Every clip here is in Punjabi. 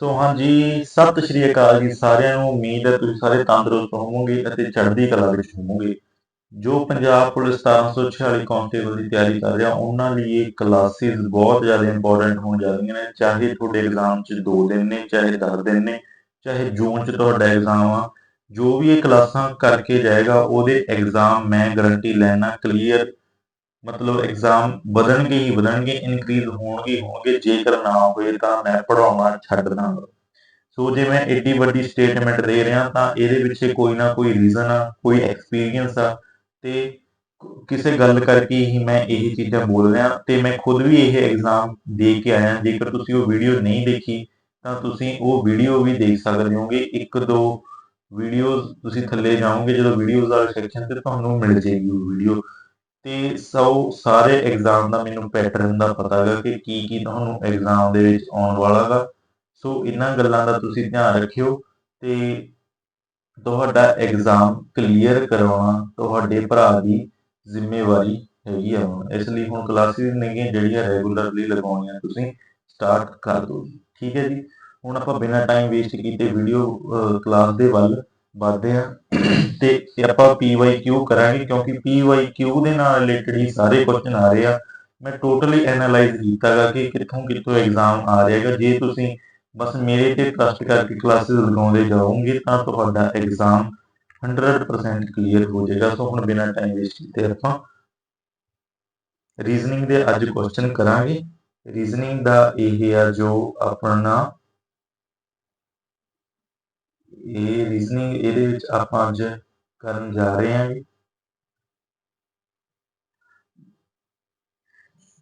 ਸੋ ਹਾਂਜੀ, ਸਤਿ ਸ਼੍ਰੀ ਅਕਾਲ ਜੀ ਸਾਰਿਆਂ ਨੂੰ। ਉਮੀਦ ਹੈ ਤੁਸੀਂ ਸਾਰੇ ਤੰਦਰੁਸਤ ਹੋਵੋਗੇ ਅਤੇ ਚੜ੍ਹਦੀ ਕਲਾ ਵਿੱਚ ਹੋਵੋਗੇ। ਜੋ ਪੰਜਾਬ ਪੁਲਿਸ 1746 ਕਾਂਸਟੇਬਲ ਦੀ ਤਿਆਰੀ ਕਰ ਰਿਹਾ, ਉਹਨਾਂ ਲਈ ਇਹ ਕਲਾਸਿਸ ਬਹੁਤ ਜ਼ਿਆਦਾ ਇੰਪੋਰਟੈਂਟ ਹੋਣ ਜਾ ਰਹੀਆਂ ਨੇ। ਚਾਹੇ ਤੁਹਾਡੇ ਐਗਜ਼ਾਮ 'ਚ 2 ਦਿਨ ਨੇ, ਚਾਹੇ 10 ਦਿਨ ਨੇ, ਚਾਹੇ ਜੂਨ 'ਚ ਤੁਹਾਡਾ ਐਗਜ਼ਾਮ ਆ, ਜੋ ਵੀ ਇਹ ਕਲਾਸਾਂ ਕਰਕੇ ਜਾਏਗਾ, ਉਹਦੇ ਐਗਜ਼ਾਮ ਮੈਂ ਗਾਰੰਟੀ ਲੈਣਾ ਕਲੀਅਰ ਮਤਲਬ ਐਗਜ਼ਾਮ ਵਧਣਗੇ ਹੀ ਵਧਣਗੇ ਇਨਕਰੀਜ਼ ਹੋਣਗੇ ਹੋਣਗੇ, ਜੇਕਰ ਨਾ ਹੋਏ ਤਾਂ ਮੈਂ ਪੜਾਉਣਾ ਛੱਡ ਦਾਂਗਾ ਸੋ ਜੇ ਮੈਂ ਏਡੀ ਵੱਡੀ ਸਟੇਟਮੈਂਟ ਦੇ ਰਿਹਾ ਤਾਂ ਇਹਦੇ ਵਿੱਚ ਕੋਈ ਨਾ ਕੋਈ ਰੀਜ਼ਨ ਆ, ਕੋਈ ਐਕਸਪੀਰੀਅੰਸ ਆ ਤੇ ਕਿਸੇ ਗੱਲ ਕਰਕੇ ਹੀ ਮੈਂ ਇਹ ਚੀਜ਼ਾਂ ਬੋਲ ਰਿਹਾ ਤੇ ਮੈਂ ਖੁਦ ਵੀ ਇਹ ਐਗਜ਼ਾਮ ਦੇ ਕੇ ਆਇਆ। ਜੇਕਰ ਤੁਸੀਂ ਉਹ ਵੀਡੀਓ ਨਹੀਂ ਦੇਖੀ, ਤਾਂ ਤੁਸੀਂ ਉਹ ਵੀਡੀਓ ਵੀ ਦੇਖ ਸਕਦੇ ਹੋਗੇ। ਇੱਕ ਦੋ ਵੀਡੀਓਜ਼ ਤੁਸੀਂ ਥੱਲੇ ਜਾਓਗੇ, ਜਦੋਂ ਵੀਡੀਓਜ਼ ਵਾਲੇ ਸੈਕਸ਼ਨ ਤੇ ਤੁਹਾਨੂੰ ਮਿਲ ਜਾਏਗੀ ਉਹ ਵੀਡੀਓ ਤੇ ਸੋ ਸਾਰੇ ਐਗਜ਼ਾਮ ਦਾ ਮੈਨੂੰ ਪੈਟਰਨ ਦਾ ਪਤਾ ਹੈਗਾ ਕਿ ਕੀ ਕੀ ਤੁਹਾਨੂੰ ਐਗਜ਼ਾਮ ਦੇ ਵਿੱਚ ਆਉਣ ਵਾਲਾ ਹੈਗਾ ਸੋ ਇਹਨਾਂ ਗੱਲਾਂ ਦਾ ਤੁਸੀਂ ਧਿਆਨ ਰੱਖਿਓ ਤੇ ਤੁਹਾਡਾ ਐਗਜ਼ਾਮ ਕਲੀਅਰ ਕਰਵਾਉਣਾ ਤੁਹਾਡੇ ਭਰਾ ਦੀ ਜ਼ਿੰਮੇਵਾਰੀ ਹੈਗੀ ਆ ਹੁਣ। ਇਸ ਲਈ ਹੁਣ ਕਲਾਸਿਸ ਨੇਗੀਆਂ ਜਿਹੜੀਆਂ ਰੈਗੂਲਰਲੀ ਲਗਾਉਣੀਆਂ ਤੁਸੀਂ ਸਟਾਰਟ ਕਰ ਦਿਓ ਜੀ। ਠੀਕ ਹੈ ਜੀ? ਹੁਣ ਆਪਾਂ ਬਿਨਾਂ ਟਾਈਮ ਵੇਸਟ ਕੀਤੇ ਵੀਡੀਓ ਕਲਾਸ ਦੇ ਵੱਲ ਵਧਦੇ ਹਾਂ ਤੇ ਇਹ ਆਪਾਂ PYQ ਕਰਾਂਗੇ ਕਿਉਂਕਿ PYQ ਦੇ ਨਾਲ ਰਿਲੇਟਡ ਹੀ ਸਾਰੇ ਕੁਐਸਚਨ ਆ ਰਹੇ ਆ। ਮੈਂ ਟੋਟਲੀ ਐਨਾਲਾਈਜ਼ ਕੀਤਾਗਾ ਕਿ ਕਿੱਥੋਂ ਕਿੱਥੋਂ ਐਗਜ਼ਾਮ ਆ ਰਿਹਾਗਾ ਜੇ ਤੁਸੀਂ ਬਸ ਮੇਰੇ ਤੇ ਟਰਸਟ ਕਰਕੇ ਕਲਾਸਿਸ ਲਗਾਉਂਦੇ ਜਾਓਗੇ, ਤਾਂ ਤੁਹਾਡਾ ਐਗਜ਼ਾਮ 100% ਕਲੀਅਰ ਹੋ ਜਾਏਗਾ। ਸੋ ਹੁਣ ਬਿਨਾਂ ਟਾਈਮ ਵੇਸਟ ਕੀਤੇ ਆਪਾਂ ਰੀਜ਼ਨਿੰਗ ਦੇ ਅੱਜ ਕੁਐਸਚਨ ਕਰਾਂਗੇ। ਰੀਜ਼ਨਿੰਗ ਦਾ ਇਹ ਆ ਜੋ ਆਪਣਾ ਇਹ ਰੀਜ਼ਨਿੰਗ ਇਹਦੇ ਵਿੱਚ ਆਪਾਂ ਅੱਜ ਕਰਨ ਜਾ ਰਹੇ ਹਾਂ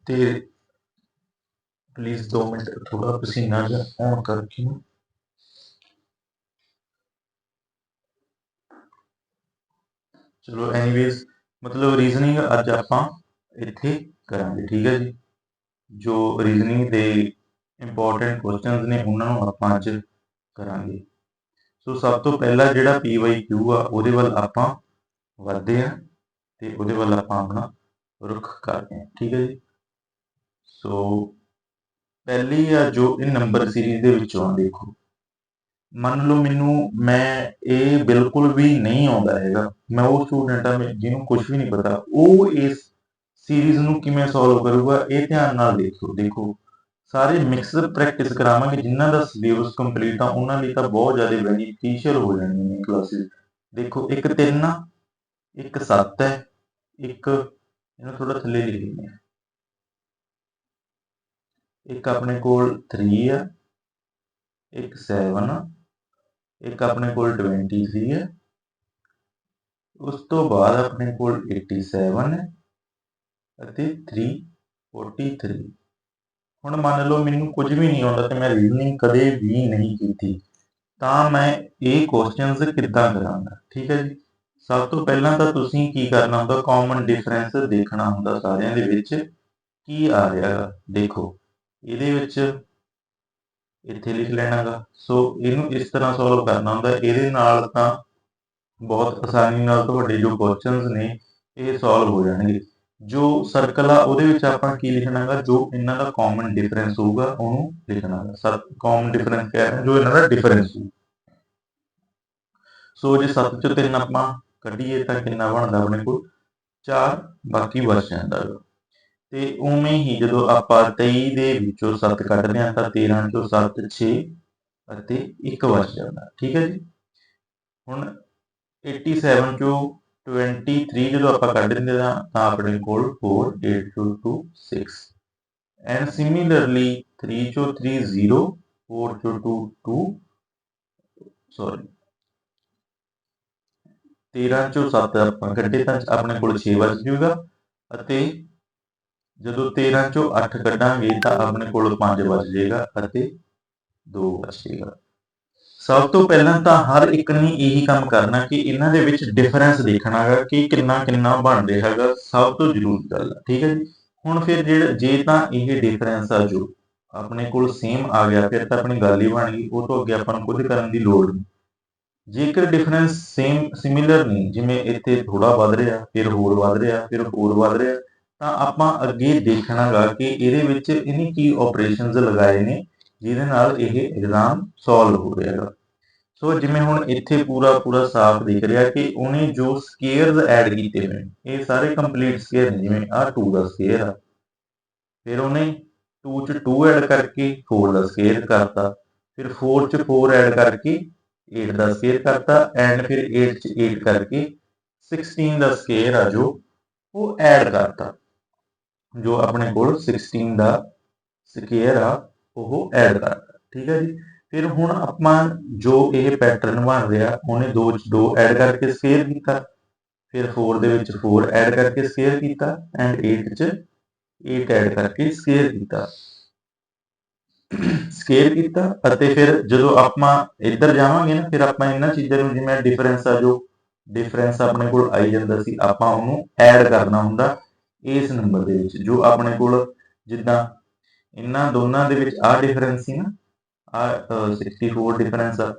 ਤੇ ਪਲੀਜ਼ 2 ਮਿੰਟ ਥੋੜਾ ਪਸੀਨਾ ਜਿਹਾ ਆਨ ਕਰਕੇ ਚਲੋ ਐਨੀਵੇਜ਼ ਮਤਲਬ ਰੀਜ਼ਨਿੰਗ ਅੱਜ ਆਪਾਂ ਇੱਥੇ ਕਰਾਂਗੇ, ਠੀਕ ਹੈ ਜੀ। ਜੋ ਰੀਜ਼ਨਿੰਗ ਦੇ ਇੰਪੋਰਟੈਂਟ ਕੁਐਸਚਨਸ ਨੇ, ਉਹਨਾਂ ਨੂੰ ਆਪਾਂ ਅੱਜ ਕਰਾਂਗੇ। ਸੋ ਸਭ ਤੋਂ ਪਹਿਲਾਂ ਜਿਹੜਾ PYQ ਆ, ਉਹਦੇ ਵੱਲ ਆਪਾਂ ਵਧਦੇ ਆ ਤੇ ਉਹਦੇ ਵੱਲ ਆਪਾਂ ਆਪਣਾ ਰੁਖ ਕਰਦੇ ਆ ਠੀਕ ਹੈ ਜੀ? ਸੋ ਪਹਿਲੀ ਆ ਜੋ ਇਹ ਨੰਬਰ ਸੀਰੀਜ਼ ਦੇ ਵਿੱਚੋਂ ਆ, ਦੇਖੋ। ਮੰਨ ਲਓ ਮੈਨੂੰ, ਮੈਂ ਇਹ ਬਿਲਕੁਲ ਵੀ ਨਹੀਂ ਆਉਂਦਾ ਹੈਗਾ। ਮੈਂ ਉਹ ਸਟੂਡੈਂਟ ਆ ਜਿਹਨੂੰ ਕੁਝ ਵੀ ਨਹੀਂ ਪਤਾ। ਉਹ ਇਸ ਸੀਰੀਜ਼ ਨੂੰ ਕਿਵੇਂ ਸੋਲਵ ਕਰੂਗਾ, ਇਹ ਧਿਆਨ ਨਾਲ ਦੇਖੋ ਦੇਖੋ। ਸਾਰੇ ਮਿਕਸਰ ਪ੍ਰੈਕਟਿਸ ਕਰਾਵਾਂਗੇ, ਜਿਨ੍ਹਾਂ ਦਾ ਸਿਲੇਬਸ ਕੰਪਲੀਟ ਆ, ਉਹਨਾਂ ਲਈ ਤਾਂ ਬਹੁਤ ਜ਼ਿਆਦਾ ਬੈਨੀਫੀਸ਼ੀਅਲ ਹੋ ਜਾਣੀਆਂ ਨੇ ਕਲਾਸਿਸ ਦੇਖੋ, ਇੱਕ 3 ਆ, ਇੱਕ 7 ਹੈ, ਇੱਕ ਇਹਨੂੰ ਥੋੜਾ ਥੱਲੇ ਲਿਖ ਦਿੰਦੇ ਆ ਇੱਕ ਆਪਣੇ ਕੋਲ 3 ਆ, ਇੱਕ 7 ਆ, ਇੱਕ ਆਪਣੇ ਕੋਲ 23 ਹੈ ਉਸ ਤੋਂ ਬਾਅਦ ਆਪਣੇ ਕੋਲ 87 ਹੈ, ਅਤੇ 343 ਹੁਣ ਮੰਨ ਲਓ ਮੈਨੂੰ ਕੁਝ ਵੀ ਨਹੀਂ ਆਉਂਦਾ ਤੇ ਮੈਂ ਰੀਜ਼ਨਿੰਗ ਕਦੇ ਵੀ ਨਹੀਂ ਕੀਤੀ, ਤਾਂ ਮੈਂ ਇਹ ਕੁਐਸਚਨਸ ਕਿੱਦਾਂ ਕਰਾਂਗਾ? ਠੀਕ ਹੈ ਜੀ? ਸਭ ਤੋਂ ਪਹਿਲਾਂ ਤਾਂ ਤੁਸੀਂ ਕੀ ਕਰਨਾ ਹੁੰਦਾ? ਕਾਮਨ ਡਿਫਰੈਂਸ ਦੇਖਣਾ ਹੁੰਦਾ ਸਾਰਿਆਂ ਦੇ ਵਿੱਚ ਕੀ ਆ ਰਿਹਾ ਦੇਖੋ, ਇਹਦੇ ਵਿੱਚ ਇੱਥੇ ਲਿਖ ਲੈਣਾਗਾ। ਸੋ ਇਹਨੂੰ ਇਸ ਤਰ੍ਹਾਂ ਸੋਲਵ ਕਰਨਾ ਹੁੰਦਾ। ਇਹਦੇ ਨਾਲ ਤਾਂ ਬਹੁਤ ਆਸਾਨੀ ਨਾਲ ਤੁਹਾਡੇ ਜੋ ਕੁਐਸਚਨਸ ਨੇ, ਇਹ ਸੋਲਵ ਹੋ ਜਾਣਗੇ। ਜੋ ਸਰਕਲ ਆ, ਉਹਦੇ ਵਿੱਚ ਆਪਾਂ ਕੀ ਲਿਖਣਾਗਾ ਜੋ ਇਹਨਾਂ ਦਾ ਕਾਮਨ ਡਿਫਰੈਂਸ ਹੋਊਗਾ, ਉਹਨੂੰ ਲਿਖਣਾਗਾ ਸਰ ਕਾਮਨ ਡਿਫਰੈਂਸ ਕਹਿ ਰਹੇ ਜੋ ਇਹਨਾਂ ਦਾ ਡਿਫਰੈਂਸ ਹੋਊ। ਸੋ ਜੇ 7 ਚੋਂ 3 ਆਪਾਂ ਕੱਢੀਏ, ਤਾਂ ਕਿੰਨਾ ਬਣਦਾ ਆਪਣੇ ਕੋਲ? 4 ਬਾਕੀ ਬਚ ਜਾਂਦਾ ਤੇ ਉਵੇਂ ਹੀ ਜਦੋਂ ਆਪਾਂ 23 ਦੇ ਵਿੱਚੋਂ 7 ਕੱਢਦੇ ਹਾਂ, ਤਾਂ 13 ਚੋਂ 7 6 ਅਤੇ 1 ਬਚ ਜਾਂਦਾ। ਠੀਕ ਹੈ ਜੀ? ਹੁਣ 87 ਚੋਂ 23 ਜਦੋਂ ਆਪਾਂ ਕੱਢ ਦਿੰਦੇ ਹਾਂ, ਤਾਂ ਆਪਣੇ ਕੋਲ 4 8 2 2 6 ਐਂਡ ਸਿਮਿਲਰਲੀ 3 ਚੋਂ 3 0 4 ਚੋਂ 2 2 ਸੌਰੀ 13 ਚੋਂ 7 ਆਪਾਂ ਕੱਢੇ ਤਾਂ ਆਪਣੇ ਕੋਲ 6 ਬਚ ਜੂਗਾ ਅਤੇ ਜਦੋਂ 13 ਚੋਂ 8 ਕੱਢਾਂਗੇ ਤਾਂ ਆਪਣੇ ਕੋਲ 5 ਬਚ ਜਾਏਗਾ ਅਤੇ 2 ਬਚ ਸਭ ਤੋਂ ਪਹਿਲਾਂ ਤਾਂ ਹਰ ਇੱਕ ਨੇ ਇਹੀ ਕੰਮ ਕਰਨਾ ਕਿ ਇਹਨਾਂ ਦੇ ਵਿੱਚ ਡਿਫਰੈਂਸ ਦੇਖਣਾ ਹੈਗਾ ਕਿ ਕਿੰਨਾ ਕਿੰਨਾ ਬਣ ਰਿਹਾ ਹੈਗਾ, ਸਭ ਤੋਂ ਜ਼ਰੂਰੀ ਗੱਲ ਠੀਕ ਹੈ ਜੀ? ਹੁਣ ਫਿਰ ਜਿਹੜਾ, ਜੇ ਤਾਂ ਇਹ ਡਿਫਰੈਂਸ ਆ ਜੋ, ਆਪਣੇ ਕੋਲ ਸੇਮ ਆ ਗਿਆ, ਫਿਰ ਤਾਂ ਆਪਣੀ ਗੱਲ ਹੀ ਬਣ ਗਈ, ਉਹ ਤੋਂ ਅੱਗੇ ਆਪਾਂ ਨੂੰ ਕੁਝ ਕਰਨ ਦੀ ਲੋੜ ਨਹੀਂ। ਜੇਕਰ ਡਿਫਰੈਂਸ ਸੇਮ ਸਿਮਿਲਰ ਨਹੀਂ, ਜਿਵੇਂ ਇੱਥੇ ਥੋੜਾ ਵੱਧ ਰਿਹਾ, ਫਿਰ ਹੋਰ ਵੱਧ ਰਿਹਾ, ਫਿਰ ਹੋਰ ਵੱਧ ਰਿਹਾ, ਤਾਂ ਆਪਾਂ ਅੱਗੇ ਦੇਖਣਾਗਾ ਕਿ ਇਹਦੇ ਵਿੱਚ ਇਹਨੇ ਕੀ ਆਪਰੇਸ਼ਨਸ ਲਗਾਏ ਨੇ ਜਿਹਦੇ ਨਾਲ ਇਹ ਇਗਜ਼ਾਮ ਸੋਲਵ ਹੋ ਰਿਹਾ ਹੈਗਾ। ਸੋ ਜਿਵੇਂ ਹੁਣ ਇੱਥੇ ਪੂਰਾ ਪੂਰਾ ਸਾਫ਼ ਦਿਖ ਰਿਹਾ ਕਿ ਉਹਨੇ ਜੋ ਸਕੇਅਰਸ ਐਡ ਕੀਤੇ ਹੋਏ ਨੇ, ਇਹ ਸਾਰੇ ਕੰਪਲੀਟ ਸਕੇਅਰ ਨੇ, ਜਿਵੇਂ ਆ 2 ਦਾ ਸਕੇਅਰ ਆ। ਫਿਰ ਉਹਨੇ 2 ਚ 2 ਐਡ ਕਰਕੇ 4 ਦਾ ਸਕੇਅਰ ਕਰਤਾ, ਫਿਰ 4 ਚ 4 ਐਡ ਕਰਕੇ 8 ਦਾ ਸਕੇਅਰ ਕਰਤਾ ਐਂਡ ਫਿਰ 8 ਚ 8 ਕਰਕੇ 16 ਦਾ ਸਕੇਅਰ ਆ ਜੋ ਉਹ ਐਡ ਕਰਤਾ। ਜੋ ਆਪਣੇ ਕੋਲ 16 ਦਾ ਸਕੇਅਰ ਆ ਉਹ ਐਡ ਕਰਤਾ ਠੀਕ ਹੈ ਜੀ? ਫਿਰ ਹੁਣ ਆਪਾਂ ਜੋ ਇਹ ਪੈਟਰਨ ਬਣ ਰਿਹਾ, ਉਹਨੇ 2 ਚ 2 ਐਡ ਕਰਕੇ ਸਕੇਅਰ ਕੀਤਾ। ਫਿਰ 4 ਦੇ ਵਿੱਚ 4 ਐਡ ਕਰਕੇ ਸਕੇਅਰ ਕੀਤਾ ਐਂਡ 8 ਚ 8 ਐਡ ਕਰਕੇ ਸਕੇਅਰ ਕੀਤਾ। ਸਕੇਅਰ ਕੀਤਾ ਅਤੇ ਫਿਰ ਜਦੋਂ ਆਪਾਂ ਇੱਧਰ ਜਾਵਾਂਗੇ ਨਾ, ਫਿਰ ਆਪਾਂ ਇਹਨਾਂ ਚੀਜ਼ਾਂ ਨੂੰ ਜਿਵੇਂ ਡਿਫਰੈਂਸ ਆ, ਜੋ ਡਿਫਰੈਂਸ ਆਪਣੇ ਕੋਲ ਆਈ ਜਾਂਦਾ ਸੀ, ਆਪਾਂ ਉਹਨੂੰ ਐਡ ਕਰਨਾ ਹੁੰਦਾ ਇਸ ਨੰਬਰ ਦੇ ਵਿੱਚ। ਜੋ ਆਪਣੇ ਕੋਲ ਜਿੱਦਾਂ ਇਹਨਾਂ ਦੋਨਾਂ ਦੇ ਵਿੱਚ ਆਹ ਡਿਫਰੈਂਸ ਸੀ ਨਾ ਆ 64 ਡਿਫਰੈਂਸ ਆ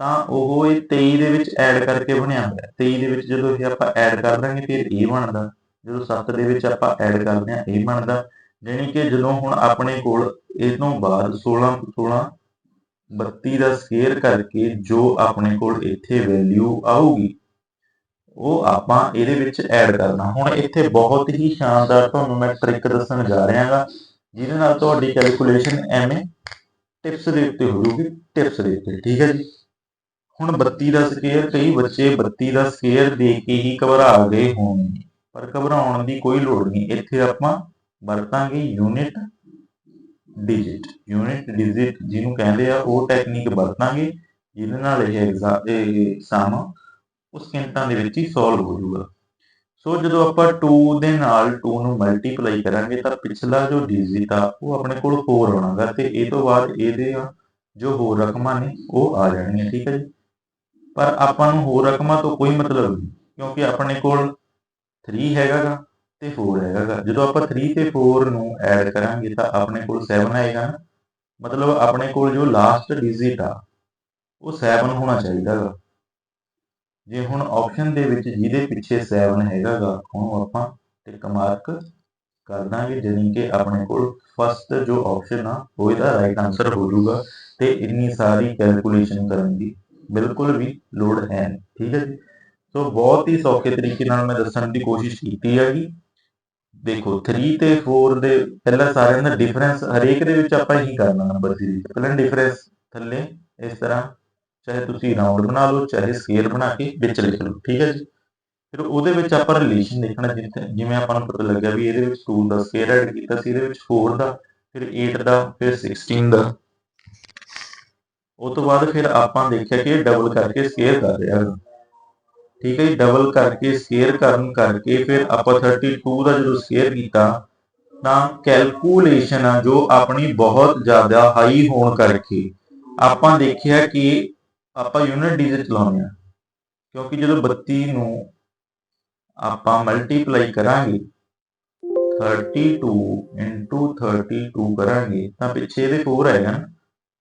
ਤਾਂ ਉਹ ਇਹ 23 ਦੇ ਵਿੱਚ ਐਡ ਕਰਕੇ ਬਣਿਆ ਹੋਇਆ 23 ਦੇ ਵਿੱਚ ਜਦੋਂ ਇਹ ਆਪਾਂ ਐਡ ਕਰ ਦਾਂਗੇ ਫਿਰ ਇਹ ਬਣਦਾ, ਜਦੋਂ 7 ਦੇ ਵਿੱਚ ਆਪਾਂ ਐਡ ਕਰਦੇ ਆ ਇਹ ਬਣਦਾ। ਜਾਣੀ ਕਿ ਜਦੋਂ ਹੁਣ ਆਪਣੇ ਕੋਲ ਇਸ ਤੋਂ ਬਾਅਦ 16 16 32 ਦਾ ਸਕੇਅਰ ਕਰਕੇ ਜੋ ਆਪਣੇ ਕੋਲ ਇੱਥੇ ਵੈਲਿਊ ਆਊਗੀ, ਉਹ ਆਪਾਂ ਇਹਦੇ ਵਿੱਚ ਐਡ ਕਰਨਾ। ਹੁਣ ਇੱਥੇ ਬਹੁਤ ਹੀ ਸ਼ਾਨਦਾਰ ਤੁਹਾਨੂੰ ਮੈਂ ਟ੍ਰਿਕ ਦੱਸਣ ਜਾ ਰਿਹਾ ਹਾਂ ਜਿਹਦੇ ਨਾਲ ਤੁਹਾਡੀ ਕੈਲਕੂਲੇਸ਼ਨ ਐਵੇਂ ਟਿਪਸ ਦੇ ਉੱਤੇ ਹੋ ਜੂਗੀ ਟਿਪਸ ਦੇ ਉੱਤੇ, ਠੀਕ ਹੈ ਜੀ। ਹੁਣ 32 ਦਾ ਸਕੇਅਰ ਕਈ ਬੱਚੇ 32 ਦਾ ਸਕੇਅਰ ਦੇ ਕੇ ਹੀ ਘਬਰਾ ਗਏ ਹੋਣਗੇ ਪਰ ਘਬਰਾਉਣ ਦੀ ਕੋਈ ਲੋੜ ਨਹੀਂ। ਇੱਥੇ ਆਪਾਂ ਵਰਤਾਂਗੇ ਯੂਨਿਟ ਡਿਜਿਟ ਯੂਨਿਟ ਡਿਜਿਟ ਜਿਹਨੂੰ ਕਹਿੰਦੇ ਆ, ਉਹ ਟੈਕਨੀਕ ਵਰਤਾਂਗੇ, ਜਿਹਦੇ ਨਾਲ ਇਹ ਐਗਜ਼ਾ ਉਸ ਸਕਿੰਟਾਂ ਦੇ ਵਿੱਚ ਹੀ ਸੋਲਵ ਹੋ ਜਾਊਗਾ। ਸੋ ਜਦੋਂ ਆਪਾਂ 2 ਦੇ ਨਾਲ 2 ਨੂੰ ਮਲਟੀਪਲਾਈ ਕਰਾਂਗੇ ਤਾਂ ਪਿਛਲਾ ਜੋ ਡਿਜਿਟ ਆ, ਉਹ ਆਪਣੇ ਕੋਲ 4 ਆਉਣਾਗਾ ਤੇ ਇਹ ਤੋਂ ਬਾਅਦ ਇਹਦੇ ਜੋ ਹੋਰ ਰਕਮਾਂ ਨੇ, ਉਹ ਆ ਜਾਣਗੀਆਂ ਠੀਕ ਹੈ ਜੀ? ਪਰ ਆਪਾਂ ਨੂੰ ਹੋਰ ਰਕਮਾਂ ਤੋਂ ਕੋਈ ਮਤਲਬ ਨਹੀਂ, ਕਿਉਂਕਿ ਆਪਣੇ ਕੋਲ 3 ਹੈਗਾਗਾ ਤੇ 4 ਹੈਗਾਗਾ। ਜਦੋਂ ਆਪਾਂ 3 ਤੇ 4 ਨੂੰ ਐਡ ਕਰਾਂਗੇ ਤਾਂ ਆਪਣੇ ਕੋਲ 7 ਆਏਗਾ ਨਾ। ਮਤਲਬ ਆਪਣੇ ਕੋਲ ਜੋ ਲਾਸਟ ਡਿਜਿਟ ਆ, ਉਹ 7 ਹੋਣਾ ਚਾਹੀਦਾਗਾ। ਜੇ ਹੁਣ ਆਪਸ਼ਨ ਦੇ ਵਿੱਚ ਜਿਹਦੇ ਪਿੱਛੇ 7 ਹੈਗਾਗਾ ਉਹਨੂੰ ਆਪਾਂ ਟਿਕ ਮਾਰਕ ਕਰ ਦਾਂਗੇ ਜਾਨੀ ਕਿ ਆਪਣੇ ਕੋਲ ਫਸਟ ਜੋ ਆਪਸ਼ਨ ਆ, ਉਹ ਇਹਦਾ ਰਾਈਟ ਆਨਸਰ ਹੋ ਜਾਊਗਾ ਤੇ ਇੰਨੀ ਸਾਰੀ ਕੈਲਕੂਲੇਸ਼ਨ ਕਰਨ ਦੀ ਬਿਲਕੁਲ ਵੀ ਲੋੜ ਹੈ ਠੀਕ ਹੈ ਜੀ? ਸੋ ਬਹੁਤ ਹੀ ਸੌਖੇ ਤਰੀਕੇ ਨਾਲ ਮੈਂ ਦੱਸਣ ਦੀ ਕੋਸ਼ਿਸ਼ ਕੀਤੀ ਹੈਗੀ। ਦੇਖੋ 3 ਤੇ 4 ਦੇ ਪਹਿਲਾਂ ਸਾਰਿਆਂ ਦਾ ਡਿਫਰੈਂਸ ਹਰੇਕ ਦੇ ਵਿੱਚ ਆਪਾਂ ਹੀ ਕਰਨਾ ਨੰਬਰ ਸੀਰੀਜ਼ ਪਹਿਲਾਂ ਡਿਫਰੈਂਸ ਥੱਲੇ, ਇਸ ਤਰ੍ਹਾਂ। ਚਾਹੇ ਤੁਸੀਂ ਰਾਉਂਡ ਬਣਾ ਲਓ, ਚਾਹੇ ਸਕੇਅਰ ਬਣਾ ਕੇ ਵਿੱਚ ਲਿਖ ਲਓ, ਠੀਕ ਹੈ ਜੀ? ਫਿਰ ਉਹਦੇ ਵਿੱਚ ਆਪਾਂ ਰਿਲੇਸ਼ਨ ਦੇਖਣਾ ਜਿਵੇਂ ਆਪਾਂ ਨੂੰ ਪਤਾ ਲੱਗਿਆ ਵੀ ਇਹਦੇ ਵਿੱਚ 2 ਦਾ ਸਕੇਅਰ ਐਡ ਕੀਤਾ ਸੀ, ਇਹਦੇ ਵਿੱਚ 4 ਦਾ, ਫਿਰ 8 ਦਾ, ਫਿਰ 16 ਦਾ। ਉਸ ਤੋਂ ਬਾਅਦ ਫਿਰ ਆਪਾਂ ਦੇਖਿਆ ਕਿ ਡਬਲ ਕਰਕੇ ਸਕੇਅਰ ਕਰ ਰਿਹਾ ਹੈ। ਠੀਕ ਹੈ ਜੀ? ਡਬਲ ਕਰਕੇ ਸਕੇਅਰ ਕਰਨ ਕਰਕੇ ਫਿਰ ਆਪਾਂ 32 ਦਾ ਜਦੋਂ ਸਕੇਅਰ ਕੀਤਾ, ਤਾਂ ਕੈਲਕੂਲੇਸ਼ਨ ਆ ਜੋ ਆਪਣੀ ਬਹੁਤ ਜ਼ਿਆਦਾ ਹਾਈ ਹੋਣ ਕਰਕੇ ਆਪਾਂ ਦੇਖਿਆ ਕਿ ਆਪਾਂ ਯੂਨਿਟ ਡਿਜਿਟ ਚਲਾਉਂਦੇ ਆ। ਕਿਉਂਕਿ ਜਦੋਂ 32 ਨੂੰ ਆਪਾਂ ਮਲਟੀਪਲਾਈ ਕਰਾਂਗੇ 32 32 ਕਰਾਂਗੇ, ਤਾਂ ਪਿੱਛੇ ਇਹਦੇ 4 ਆਏਗਾ ਨਾ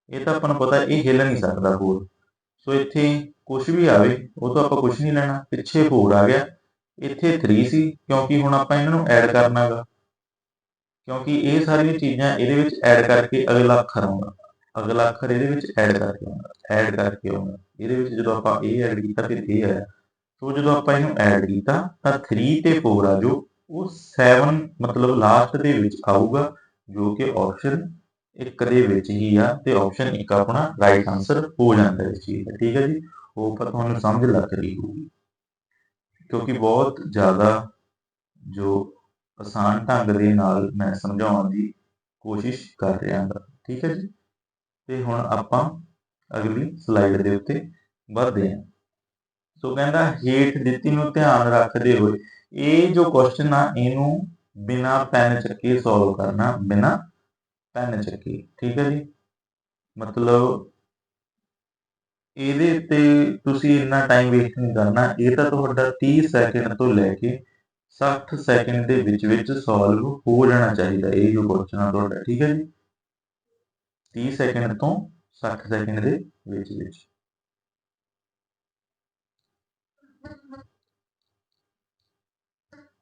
ਇਹ ਤਾਂ ਆਪਾਂ ਨੂੰ ਪਤਾ ਇਹ ਹਿੱਲ ਨਹੀਂ ਸਕਦਾ ਹੋਰ। ਸੋ ਇੱਥੇ ਕੁਝ ਵੀ ਆਵੇ, ਉਹ ਤੋਂ ਆਪਾਂ ਕੁਝ ਨਹੀਂ ਲੈਣਾ। ਪਿੱਛੇ 4 ਆ ਗਿਆ। ਇੱਥੇ 3 ਸੀ, ਕਿਉਂਕਿ ਹੁਣ ਆਪਾਂ ਇਹਨਾਂ ਨੂੰ ਐਡ ਕਰਨਾਗਾ। ਕਿਉਂਕਿ ਇਹ ਸਾਰੀਆਂ ਚੀਜ਼ਾਂ ਇਹਦੇ ਵਿੱਚ ਐਡ ਕਰਕੇ ਅਗਲਾ ਅੱਖਰ ਆਉਂਦਾ। ਅਗਲਾ ਅੱਖਰ ਇਹਦੇ ਵਿੱਚ ਐਡ ਕਰਕੇ ਆਉਂਦਾ ਐਡ ਕਰਕੇ ਆਉਣਾ। ਇਹਦੇ ਵਿੱਚ ਜਦੋਂ ਆਪਾਂ ਇਹ ਐਡ ਕੀਤਾ, ਫਿਰ ਇਹ ਆਇਆ। ਸੋ ਜਦੋਂ ਆਪਾਂ ਇਹਨੂੰ ਐਡ ਕੀਤਾ, ਤਾਂ 3 ਤੇ 4 ਆ ਜੋ, ਉਹ 7 ਮਤਲਬ ਲਾਸਟ ਦੇ ਵਿੱਚ ਆਊਗਾ, ਜੋ ਕਿ ਆਪਸ਼ਨ ਇੱਕ ਦੇ ਵਿੱਚ ਹੀ ਆ, ਤੇ ਆਪਸ਼ਨ ਇੱਕ ਆਪਣਾ ਰਾਈਟ ਆਨਸਰ ਹੋ ਜਾਂਦਾ ਇਸ ਚੀਜ਼ ਠੀਕ ਹੈ ਜੀ? ਉਹ ਪਰ ਤੁਹਾਨੂੰ ਸਮਝ ਲੱਗ ਰਹੀ ਹੋਊਗੀ। ਕਿਉਂਕਿ ਬਹੁਤ ਜ਼ਿਆਦਾ ਜੋ ਆਸਾਨ ਢੰਗ ਦੇ ਨਾਲ ਮੈਂ ਸਮਝਾਉਣ ਦੀ ਕੋਸ਼ਿਸ਼ ਕਰ ਰਿਹਾ ਹਾਂ। ਠੀਕ ਹੈ ਜੀ? ਤੇ ਹੁਣ ਆਪਾਂ ਅਗਲੀ ਸਲਾਈਡ ਦੇ ਉੱਤੇ ਵਧਦੇ ਹਾਂ। ਸੋ ਕਹਿੰਦਾ, ਹੇਠ ਦਿੱਤੀ ਨੂੰ ਧਿਆਨ ਰੱਖਦੇ ਹੋਏ, ਇਹ ਜੋ ਕੁਐਸਚਨ ਆ, ਇਹਨੂੰ ਬਿਨਾ ਪੈਨ ਚੱਕੇ ਸੋਲਵ ਕਰਨਾ, ਬਿਨਾ ਪੈਨ ਚੱਕੇ, ਠੀਕ ਹੈ ਜੀ? ਮਤਲਬ ਇਹਦੇ ਤੇ ਤੁਸੀਂ ਇੰਨਾ ਟਾਈਮ ਵੇਸਟ ਨਹੀਂ ਕਰਨਾ, ਇਹ ਤਾਂ ਤੁਹਾਡਾ 30 ਸੈਕਿੰਡ ਤੋਂ ਲੈ ਕੇ 60 ਸੈਕਿੰਡ ਦੇ ਵਿੱਚ ਵਿੱਚ ਸੋਲਵ ਹੋ ਜਾਣਾ ਚਾਹੀਦਾ, ਇਹ ਜੋ ਕੁਐਸਚਨ ਆ ਤੁਹਾਡਾ, ਠੀਕ ਹੈ ਜੀ? 30 ਸੈਕਿੰਡ ਤੋਂ 60 ਸੈਕਿੰਡ ਦੇ ਵਿੱਚ ਵਿੱਚ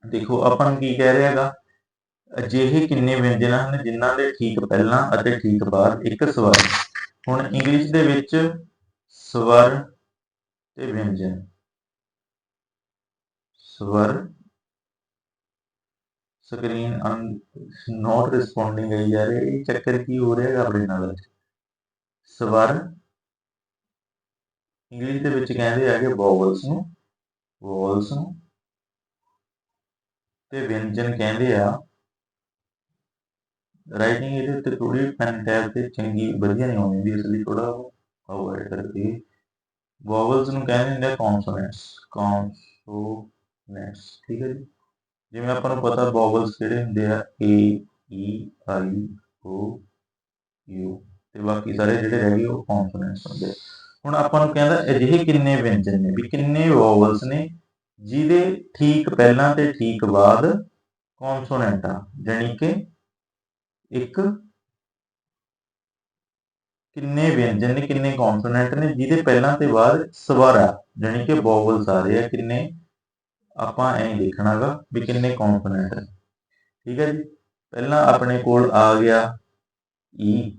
ਦੇਖੋ, ਆਪਾਂ ਨੂੰ ਕੀ ਕਹਿ ਰਿਹਾ ਹੈਗਾ? ਅਜਿਹੇ ਕਿੰਨੇ ਵਿਅੰਜਨ ਹਨ ਜਿਨ੍ਹਾਂ ਦੇ ਠੀਕ ਪਹਿਲਾਂ ਅਤੇ ਠੀਕ ਬਾਅਦ ਇੱਕ ਸਵਰ? ਹੁਣ ਇੰਗਲਿਸ਼ ਦੇ ਵਿੱਚ ਸਵਰ ਤੇ ਵਿਅੰਜਨ। ਸਵਰ ਸਕਰੀਨ ਨੋਟ ਰਿਸਪੌਂਡਿੰਗ ਹੈ ਯਾਰ, ਇਹ ਚੱਕਰ ਕੀ ਹੋ ਰਿਹਾ ਹੈ ਆਪਣੇ ਨਾਲ? ਸਵਰ ਇੰਗਲਿਸ਼ ਦੇ ਵਿੱਚ ਕਹਿੰਦੇ ਹੈਗੇ ਵੋਵਲਸ ਨੂੰ ਵੋਵਲਸ ਨੂੰ ਤੇ ਵਿਅੰਜਨ ਕਹਿੰਦੇ ਆ ਰਾਈਟਿੰਗ ਇਹਦੇ ਉੱਤੇ ਥੋੜੀ ਪੈਨ ਟੈਬ ਤੇ ਚੰਗੀ, ਵਧੀਆ ਨਹੀਂ ਆਉਂਦੀ ਇਸ ਲਈ ਥੋੜਾ ਅਵੋਇਡ ਕਰਕੇ। ਵੋਵਲਸ ਨੂੰ ਕਹਿੰਦੇ ਹੁੰਦੇ ਆ ਕੌਨਸੋਨੈਂਟਸ ਕੌਨਸੋਨੈਂਟਸ ਠੀਕ ਹੈ ਜੀ? ਜਿਵੇਂ ਆਪਾਂ ਨੂੰ ਪਤਾ ਵੋਵਲਸ ਕਿਹੜੇ ਹੁੰਦੇ ਆ? ਏ ਈ ਆਈ ਓ ਯੂ ਤੇ ਬਾਕੀ ਸਾਰੇ ਜਿਹੜੇ ਰਹਿ ਗਏ ਉਹ ਕੌਨਸੋਨੈਂਟਸ ਹੁੰਦੇ ਹੁਣ ਆਪਾਂ ਨੂੰ ਕਹਿੰਦਾ ਅਜਿਹੇ ਕਿੰਨੇ ਵਿਅੰਜਨ ਨੇ ਵੀ ਕਿੰਨੇ ਵੋਵਲਸ ਨੇ ਜਿਹਦੇ ਠੀਕ ਪਹਿਲਾਂ ਤੇ ਠੀਕ ਬਾਅਦ ਕੌਨਸੋਨੈਂਟ ਆ। ਜਾਣੀ ਕਿ ਇੱਕ ਕਿੰਨੇ ਵਿਅੰਜਨ ਨੇ, ਕਿੰਨੇ ਕੌਨਸੋਨੈਂਟ ਨੇ ਜਿਹਦੇ ਪਹਿਲਾਂ ਤੇ ਬਾਅਦ ਸਵਰ ਆ ਜਾਣੀ ਕਿ ਵੋਵਲਸ ਆ ਰਹੇ ਆ ਕਿੰਨੇ ਆਪਾਂ ਐਂ ਦੇਖਣਾਗਾ ਵੀ ਕਿੰਨੇ ਕੌਨਸੋਨੈਂਟ ਨੇ। ਠੀਕ ਹੈ ਜੀ? ਪਹਿਲਾਂ ਆਪਣੇ ਕੋਲ ਆ ਗਿਆ ਈ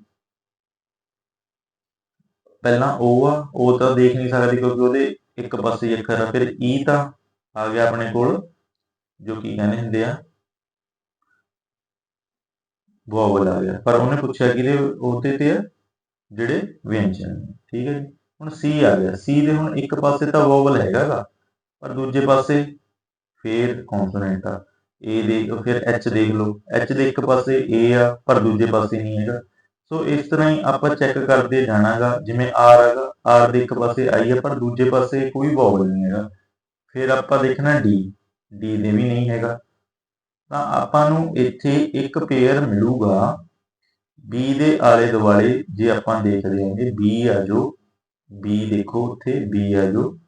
ਪਹਿਲਾਂ ਉਹ ਆ ਉਹ ਤਾਂ ਦੇਖ ਨਹੀਂ ਸਕਦੇ ਕਿਉਂਕਿ ਉਹਦੇ ਇੱਕ ਪਾਸੇ ਅੱਖਰ ਆ। ਫਿਰ ਈ ਤਾਂ ਆ ਗਿਆ ਆਪਣੇ ਕੋਲ, ਜੋ ਕੀ ਕਹਿੰਦੇ ਹੁੰਦੇ ਆ। ਵੋਵਲ ਆ ਗਿਆ। ਪਰ ਉਹਨੇ ਪੁੱਛਿਆ ਕਿਹਦੇ ਉਹਦੇ ਤੇ ਆ, ਜਿਹੜੇ ਵਿਅੰਜਨ ਨੇ। ਠੀਕ ਹੈ ਜੀ? ਹੁਣ ਸੀ ਆ ਗਿਆ। ਸੀ ਦੇ ਹੁਣ ਇੱਕ ਪਾਸੇ ਤਾਂ ਵੋਵਲ ਹੈਗਾਗਾ ਪਰ ਦੂਜੇ ਪਾਸੇ ਫੇਰ ਕੌਨਸੋਨੈਂਟ ਆ। ਏ ਦੇ ਫਿਰ ਐਚ ਦੇਖ ਲਓ। ਐਚ ਦੇ ਇੱਕ ਪਾਸੇ ਏ ਆ, ਪਰ ਦੂਜੇ ਪਾਸੇ ਨਹੀਂ ਹੈਗਾ। ਸੋ ਇਸ ਤਰ੍ਹਾਂ ਹੀ ਆਪਾਂ ਚੈੱਕ ਕਰਦੇ ਜਾਣਾਗਾ, ਜਿਵੇਂ ਆਰ ਹੈਗਾ ਆਰ ਦੇ ਇੱਕ ਪਾਸੇ ਆਈ ਹੈ ਪਰ ਦੂਜੇ ਪਾਸੇ ਕੋਈ ਵੋਵਲ ਨਹੀਂ ਹੈਗਾ। ਫਿਰ ਆਪਾਂ ਦੇਖਣਾ ਡੀ ਡੀ ਦੇ ਵੀ ਨਹੀਂ ਹੈਗਾ। ਤਾਂ ਆਪਾਂ ਨੂੰ ਇੱਥੇ ਇੱਕ ਪੇਅਰ ਮਿਲੂਗਾ। ਬੀ ਦੇ ਆਲੇ ਦੁਆਲੇ, ਜੇ ਆਪਾਂ ਦੇਖਦੇ ਹਾਂਗੇ ਬੀ ਆ ਜੋ ਬੀ ਦੇਖੋ ਉੱਥੇ ਬੀ ਆ ਜੋ।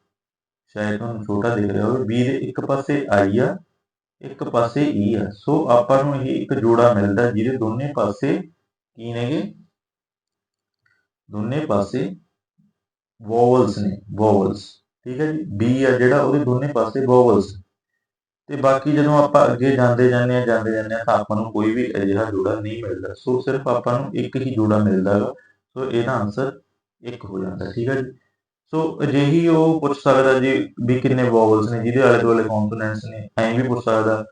ਸ਼ਾਇਦ ਤੁਹਾਨੂੰ ਛੋਟਾ ਦਿਖ ਰਿਹਾ ਹੋਵੇ ਬੀ ਦੇ ਇੱਕ ਪਾਸੇ ਆਈ ਆ, ਇੱਕ ਪਾਸੇ ਈ ਆ। ਸੋ ਆਪਾਂ ਨੂੰ ਇਹ ਇੱਕ ਜੋੜਾ ਮਿਲਦਾ, ਜਿਹਦੇ ਦੋਨੇ ਪਾਸੇ ਕੀ ਨੇਗੇ? ਦੋਨੇ ਪਾਸੇ ਵੋਵਲਸ ਨੇ ਵੋਵਲਸ ਠੀਕ ਹੈ ਜੀ? ਬੀ ਆ ਜਿਹੜਾ, ਉਹਦੇ ਦੋਨੇ ਪਾਸੇ ਵੋਵਲਸ ਤੇ ਬਾਕੀ ਜਦੋਂ ਆਪਾਂ ਅੱਗੇ ਜਾਂਦੇ ਜਾਂਦੇ ਆ ਜਾਂਦੇ ਜਾਂਦੇ ਆ ਤਾਂ ਆਪਾਂ ਨੂੰ ਕੋਈ ਵੀ ਅਜਿਹਾ ਜੋੜਾ ਨਹੀਂ ਮਿਲਦਾ। ਸੋ ਸਿਰਫ ਆਪਾਂ ਨੂੰ ਇੱਕ ਹੀ ਜੋੜਾ ਮਿਲਦਾ ਹੈ ਸੋ ਇਹਦਾ ਆਨਸਰ ਇੱਕ ਹੋ ਜਾਂਦਾ। ਠੀਕ ਹੈ ਜੀ? ਸੋ ਅਜਿਹੀ ਉਹ ਪੁੱਛ ਸਕਦਾ ਜੀ ਵੀ ਕਿੰਨੇ ਵੋਵਲਸ ਨੇ, ਜਿਹਦੇ ਆਲੇ ਦੁਆਲੇ ਕੌਨਸੋਨੈਂਟਸ ਨੇ, ਐਂ ਵੀ ਪੁੱਛ ਸਕਦਾ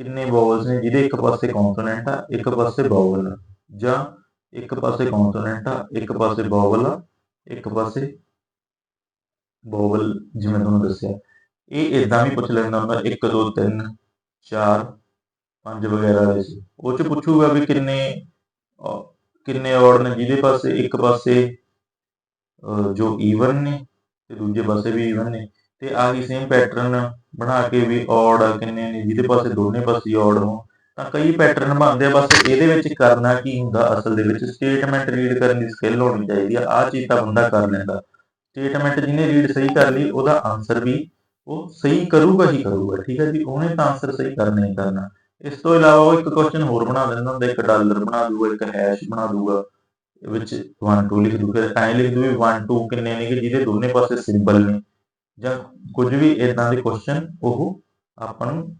ਕਿੰਨੇ ਵੋਵਲਸ ਨੇ, ਜਿਹਦੇ ਇੱਕ ਪਾਸੇ ਕੌਨਸੋਨੈਂਟ ਆ, ਇੱਕ ਪਾਸੇ ਵੋਵਲ ਆ, ਜਾਂ ਇੱਕ ਪਾਸੇ ਕੌਨਸੋਨੈਂਟ ਆ, ਇੱਕ ਪਾਸੇ ਵੋਵਲ ਆ, ਇੱਕ ਪਾਸੇ ਵੋਵਲ ਜਿਵੇਂ ਤੁਹਾਨੂੰ ਦੱਸਿਆ। ਇਹ ਇਦਾਂ ਵੀ ਪੁੱਛ ਲੈਂਦਾ ਹੁੰਦਾ 1 2 3 4 5 ਵਗੈਰਾ ਦੇ ਉਹ ਚ ਪੁੱਛੂਗਾ ਵੀ ਕਿੰਨੇ ਕਿੰਨੇ ਔਡ ਨੇ, ਜਿਹਦੇ ਪਾਸੇ ਇੱਕ ਪਾਸੇ ਜੋ ਈਵਨ ਨੇ ਤੇ ਦੂਜੇ ਪਾਸੇ ਵੀ ਈਵਨ ਨੇ ਤੇ ਆਹੀ ਸੇਮ ਪੈਟਰਨ ਬਣਾ ਕੇ ਵੀ ਔਡ ਕਿੰਨੇ ਨੇ, ਜਿਹਦੇ ਪਾਸੇ ਦੋਨੇ ਪਾਸੇ ਔਡ ਹੋਣ, ਤਾਂ ਕਈ ਪੈਟਰਨ ਬਣਦੇ ਆ, ਬਸ ਇਹਦੇ ਵਿੱਚ ਕਰਨਾ ਕੀ ਹੁੰਦਾ? ਅਸਲ ਦੇ ਵਿੱਚ ਸਟੇਟਮੈਂਟ ਰੀਡ ਕਰਨ ਦੀ ਸਕਿੱਲ ਹੋਣੀ ਚਾਹੀਦੀ ਆ ਆ ਚੀਜ਼ ਤਾਂ ਬੰਦਾ ਕਰ ਲੈਂਦਾ। ਸਟੇਟਮੈਂਟ ਜਿਹਨੇ ਰੀਡ ਸਹੀ ਕਰ ਲਈ, ਉਹਦਾ ਆਨਸਰ ਵੀ ਉਹ ਸਹੀ ਕਰੂਗਾ ਹੀ ਕਰੂਗਾ, ਠੀਕ ਹੈ ਜੀ? ਉਹਨੇ ਤਾਂ ਆਨਸਰ ਸਹੀ ਕਰਨਾ ਹੀ ਕਰਨਾ। ਇਸ ਤੋਂ ਇਲਾਵਾ ਉਹ ਇੱਕ ਕੁਐਸਚਨ ਹੋਰ ਬਣਾ ਦਿੰਦਾ ਹੁੰਦਾ, ਇੱਕ ਡਾਲਰ ਬਣਾ ਦੂਗਾ ਇੱਕ ਹੈਸ਼ ਬਣਾ ਦੂਗਾ ਵਿੱਚ 1 2 ਲਿਖ ਦੂਗਾ ਐਂ ਲਿਖ ਦੂ 1 2 ਕਿੰਨੇ ਨੇ ਕਿ ਜਿਹਦੇ ਦੋਨੇ ਪਾਸੇ ਸਿੰਬਲ ਨੇ। ਜਾਂ ਕੁਝ ਵੀ ਇਦਾਂ ਦੇ ਕੁਐਸਚਨ ਉਹ ਆਪਾਂ ਨੂੰ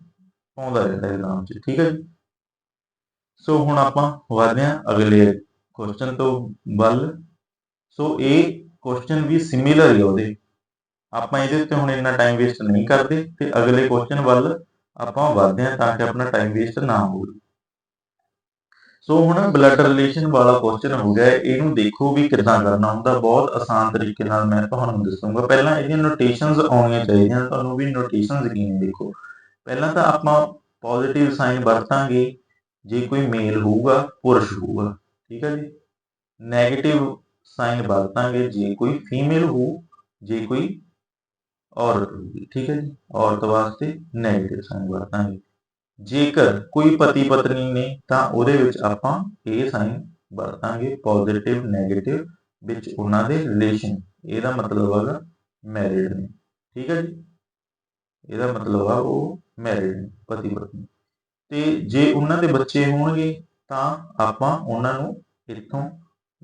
ਪਾਉਂਦਾ ਰਹਿੰਦਾ ਐਗਜ਼ਾਮ 'ਚ, ਠੀਕ ਹੈ ਜੀ? ਸੋ ਹੁਣ ਆਪਾਂ ਵਧਦੇ ਹਾਂ ਅਗਲੇ ਕੁਐਸਚਨ ਤੋਂ ਵੱਲ। ਸੋ ਇਹ ਕੁਐਸਚਨ ਵੀ ਸਿਮਿਲਰ ਹੀ ਉਹਦੇ। ਆਪਾਂ ਇਹਦੇ ਉੱਤੇ ਹੁਣ ਇੰਨਾ ਟਾਈਮ ਵੇਸਟ ਨਹੀਂ ਕਰਦੇ, ਤੇ ਅਗਲੇ ਕੁਐਸਚਨ ਵੱਲ ਆਪਾਂ ਵਧਦੇ ਹਾਂ ਤਾਂ ਕਿ ਆਪਣਾ ਟਾਈਮ ਵੇਸਟ ਨਾ ਹੋਵੇ। ਸੋ ਹੁਣ ਬਲੱਡ ਰਿਲੇਸ਼ਨ ਵਾਲਾ ਕੁਐਸਚਨ ਹੋ ਗਿਆ, ਇਹਨੂੰ ਦੇਖੋ ਵੀ ਕਿੱਦਾਂ ਕਰਨਾ ਹੁੰਦਾ। ਬਹੁਤ ਆਸਾਨ ਤਰੀਕੇ ਨਾਲ ਮੈਂ ਤੁਹਾਨੂੰ ਦੱਸੂਗਾ। ਪਹਿਲਾਂ ਇਹਦੀਆਂ ਨੋਟੇਸ਼ਨਸ ਆਉਣੀਆਂ ਚਾਹੀਦੀਆਂ, ਤੁਹਾਨੂੰ ਵੀ ਨੋਟੇਸ਼ਨਸ ਕੀ ਦੇਖੋ। ਪਹਿਲਾਂ ਤਾਂ ਆਪਾਂ ਪੋਜ਼ਿਟਿਵ ਸਾਈਨ ਵਰਤਾਂਗੇ। ਜੇ ਕੋਈ ਮੇਲ ਹੋਊਗਾ, ਪੁਰਸ਼ ਹੋਊਗਾ, ਠੀਕ ਹੈ ਜੀ? 네ਗੇਟਿਵ ਸਾਈਨ ਵਰਤਾਂਗੇ। ਜੇ ਕੋਈ ਫੀਮੇਲ ਹੋ ਜੇ ਕੋਈ ਔਰਤ ਠੀਕ ਹੈ ਜੀ? ਔਰਤ ਵਾਸਤੇ 네ਗੇਟਿਵ ਸਾਈਨ ਵਰਤਾਂਗੇ। ਜੇਕਰ ਕੋਈ ਪਤੀ ਪਤਨੀ ਨੇ, ਤਾਂ ਉਹਦੇ ਵਿੱਚ ਆਪਾਂ ਇਹ ਸਾਈਨ ਵਰਤਾਂਗੇ ਪੋਜ਼ਿਟਿਵ 네ਗੇਟਿਵ ਵਿੱਚ ਉਹਨਾਂ ਦੇ ਰਿਲੇਸ਼ਨ ਇਹਦਾ ਮਤਲਬ ਹੈਗਾ ਮੈਰਿਡ ਨੇ। ਠੀਕ ਹੈ ਜੀ? ਇਹਦਾ ਮਤਲਬ ਆ ਉਹ ਮੈਰਿਡ ਨੇ ਪਤੀ ਪਤਨੀ ਤੇ ਜੇ ਉਹਨਾਂ ਦੇ ਬੱਚੇ ਹੋਣਗੇ, ਤਾਂ ਆਪਾਂ ਉਹਨਾਂ ਨੂੰ ਇੱਥੋਂ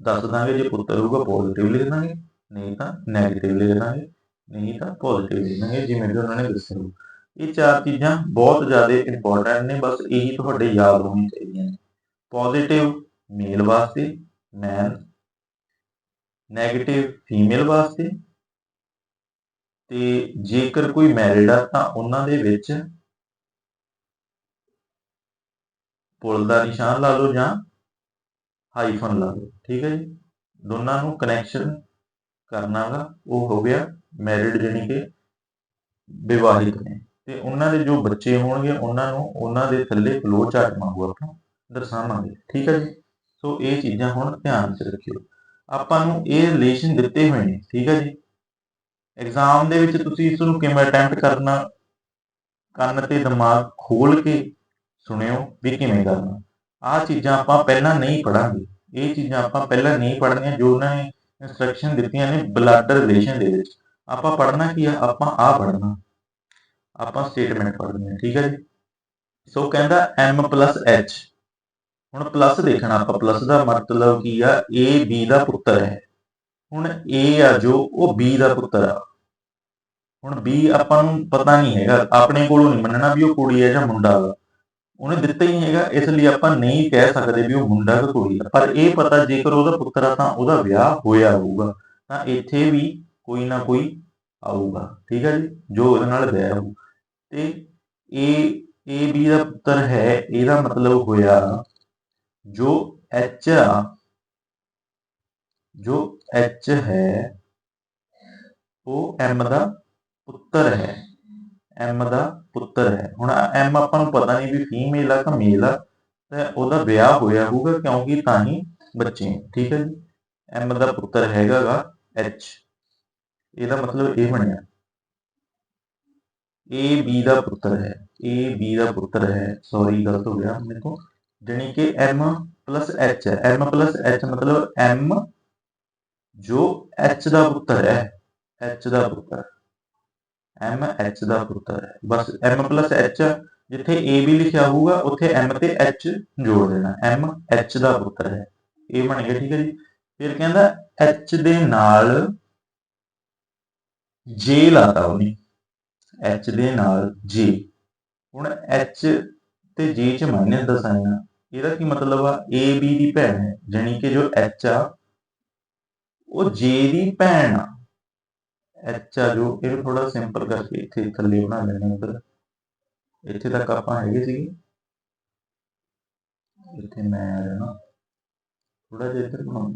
ਦੱਸ ਦਾਂਗੇ, ਜੇ ਪੁੱਤਰ ਹੋਊਗਾ ਪੋਜ਼ਿਟਿਵ ਲਿਖ ਦਾਂਗੇ, ਨਹੀਂ ਤਾਂ 네ਗੇਟਿਵ ਲਿਖ ਦਾਂਗੇ, ਨਹੀਂ ਤਾਂ ਪੋਜ਼ਿਟਿਵ ਲਿਖਾਂਗੇ ਜਿਵੇਂ ਕਿ ਉਹਨਾਂ ਨੇ ਦੱਸਿਆ ਇਹ ਚਾਰ ਚੀਜ਼ਾਂ ਬਹੁਤ ਜ਼ਿਆਦਾ ਇੰਪੋਰਟੈਂਟ ਨੇ ਬਸ ਇਹੀ ਤੁਹਾਡੇ ਯਾਦ ਹੋਣੀ ਚਾਹੀਦੀਆਂ ਨੇ। ਪੋਜ਼ਿਟਿਵ ਮੇਲ ਵਾਸਤੇ ਮੈਨ 네ਗੇਟਿਵ ਫੀਮੇਲ ਵਾਸਤੇ। ਤੇ ਜੇਕਰ ਕੋਈ ਮੈਰਿਡ ਆ, ਤਾਂ ਉਹਨਾਂ ਦੇ ਵਿੱਚ ਪੁਲ ਦਾ ਨਿਸ਼ਾਨ ਲਾ ਲਓ ਜਾਂ ਹਾਈਫਨ ਲਾ ਲਓ, ਠੀਕ ਹੈ ਜੀ? ਦੋਨਾਂ ਨੂੰ ਕਨੈਕਸ਼ਨ ਕਰਨਾਗਾ ਉਹ ਹੋ ਗਿਆ ਮੈਰਿਡ ਜਾਨੀ ਕਿ ਵਿਵਾਹਿਤ ਨੇ। ਤੇ ਉਹਨਾਂ ਦੇ ਜੋ ਬੱਚੇ ਹੋਣਗੇ, ਉਹਨਾਂ ਨੂੰ ਉਹਨਾਂ ਦੇ ਥੱਲੇ ਫਲੋ ਚਾਰਟ ਵਾਂਗੂ ਆਪਾਂ, ਦਰਸਾਵਾਂਗੇ, ਠੀਕ ਹੈ ਜੀ? ਸੋ ਇਹ ਚੀਜ਼ਾਂ ਹੁਣ ਧਿਆਨ 'ਚ ਰੱਖਿਓ। ਆਪਾਂ ਨੂੰ ਇਹ ਰਿਲੇਸ਼ਨ ਦਿੱਤੇ ਹੋਏ ਨੇ, ਠੀਕ ਹੈ ਜੀ? ਐਗਜ਼ਾਮ ਦੇ ਵਿੱਚ ਤੁਸੀਂ ਇਸ ਨੂੰ ਕਿਵੇਂ ਅਟੈਂਪਟ ਕਰਨਾ? ਕੰਨ ਤੇ ਦਿਮਾਗ ਖੋਲ ਕੇ ਸੁਣਿਓ ਵੀ ਕਿਵੇਂ ਕਰਨਾ। ਆਹ ਚੀਜ਼ਾਂ ਆਪਾਂ ਪਹਿਲਾਂ ਨਹੀਂ ਪੜਾਂਗੇ ਇਹ ਚੀਜ਼ਾਂ ਆਪਾਂ ਪਹਿਲਾਂ ਨਹੀਂ ਪੜ੍ਹਨੀਆਂ ਜੋ ਉਹਨਾਂ ਨੇ ਇਨਸਟਰਕਸ਼ਨ ਦਿੱਤੀਆਂ ਨੇ ਬਲੱਡ ਰਿਲੇਸ਼ਨ ਦੇ ਵਿੱਚ। ਆਪਾਂ ਪੜ੍ਹਨਾ ਕੀ ਆ? ਆਪਾਂ ਆਹ ਪੜ੍ਹਨਾ। ਆਪਾਂ ਸਟੇਟਮੈਂਟ ਪੜ੍ਹਨੀ ਹਾਂ, ਠੀਕ ਹੈ ਜੀ? ਸੋ ਕਹਿੰਦਾ m h ਹੁਣ ਪਲੱਸ ਦੇਖਣਾ ਆਪਾਂ ਪਲੱਸ ਦਾ ਮਤਲਬ ਕੀ ਆ? A, b ਦਾ ਪੁੱਤਰ ਹੈ। ਹੁਣ a ਆ ਜੋ, ਉਹ b ਦਾ ਪੁੱਤਰ ਆ। ਹੁਣ b ਆਪਾਂ ਨੂੰ ਪਤਾ ਨਹੀਂ ਹੈਗਾ, ਆਪਣੇ ਕੋਲੋਂ ਨਹੀਂ ਮੰਨਣਾ ਵੀ ਉਹ ਕੁੜੀ ਹੈ ਜਾਂ ਮੁੰਡਾ ਵਾ। ਉਹਨੇ ਦਿੱਤਾ ਹੀ ਨਹੀਂ ਹੈਗਾ, ਇਸ ਲਈ ਆਪਾਂ ਨਹੀਂ ਕਹਿ ਸਕਦੇ ਵੀ ਉਹ ਮੁੰਡਾ ਕਿ ਕੁੜੀ ਆ। ਪਰ ਇਹ ਪਤਾ ਜੇਕਰ ਉਹਦਾ ਪੁੱਤਰ ਆ ਤਾਂ ਉਹਦਾ ਵਿਆਹ ਹੋਇਆ ਹੋਊਗਾ। ਤਾਂ ਇੱਥੇ ਵੀ ਕੋਈ ਨਾ ਕੋਈ ਆਊਗਾ, ਠੀਕ ਹੈ ਜੀ? ਜੋ ਉਹਦੇ ਨਾਲ ਵਿਆਹ ਹੋਊ ਤੇ ਇਹ ਏ ਬੀ ਦਾ ਪੁੱਤਰ ਹੈ ਇਹਦਾ ਮਤਲਬ ਹੋਇਆ ਜੋ ਐਚ ਆ, ਜੋ ਐਚ ਹੈ, ਉਹ ਐਮ ਦਾ ਪੁੱਤਰ ਹੈ ਐਮ ਦਾ ਪੁੱਤਰ ਹੈ। ਹੁਣ ਐਮ ਆਪਾਂ ਨੂੰ ਪਤਾ ਨਹੀਂ ਵੀ ਫੀਮੇਲ ਆ ਕਿ ਮੇਲ ਆ, ਤੇ ਉਹਦਾ ਵਿਆਹ ਹੋਇਆ ਹੋਊਗਾ ਕਿਉਂਕਿ ਤਾਂ ਹੀ ਬੱਚੇ ਠੀਕ ਹੈ ਜੀ? ਐਮ ਦਾ ਪੁੱਤਰ ਹੈਗਾਗਾ ਐਚ ਇਹਦਾ ਮਤਲਬ ਇਹ ਬਣਿਆ। ਏ ਬੀ ਦਾ ਪੁੱਤਰ ਹੈ। ਏ ਬੀ ਦਾ ਪੁੱਤਰ ਹੈ। ਸੌਰੀ ਗਲਤ ਹੋ ਗਿਆ ਮੇਰੇ ਤੋਂ ਜਾਣੀ ਕਿ m h ਹੈ। M h ਮਤਲਬ m ਜੋ h ਦਾ ਪੁੱਤਰ ਹੈ। H ਦਾ ਪੁੱਤਰ। M, h ਦਾ ਪੁੱਤਰ ਹੈ। ਬਸ m h ਜਿੱਥੇ a ਵੀ ਲਿਖਿਆ ਹੋਊਗਾ, ਉੱਥੇ m ਤੇ h ਜੋੜ ਦੇਣਾ। M, h ਦਾ ਪੁੱਤਰ ਹੈ। ਇਹ ਬਣ ਗਿਆ, ਠੀਕ ਹੈ ਜੀ। ਫਿਰ ਕਹਿੰਦਾ h ਦੇ ਨਾਲ j ਲਾਤਾ ਉਹਨੇ। ਐਚ ਦੇ ਨਾਲ j ਹੁਣ ਐਚ ਤੇ j ਚ ਮਾਈਨਸ ਦਸਾਇਆ ਇਹਦਾ ਕੀ ਮਤਲਬ ਆ? A, b ਦੀ ਭੈਣ ਹੈ ਜਾਨੀ ਕਿ ਜੋ ਐਚ ਆ, ਉਹ ਜੇ ਦੀ ਭੈਣ ਆ। H ਆ ਜੋ ਇਹ ਥੋੜਾ ਸਿੰਪਲ ਕਰਕੇ ਇੱਥੇ ਥੱਲੇ ਬਣਾ ਲੈਣਾ ਉਧਰ। ਇੱਥੇ ਤੱਕ ਆਪਾਂ ਹੈਗੇ ਸੀਗੇ। ਇੱਥੇ ਮੈਂ ਆ ਜਾਣਾ। ਥੋੜਾ ਜਿਹਾ ਇੱਧਰ ਬਣਾਉਂ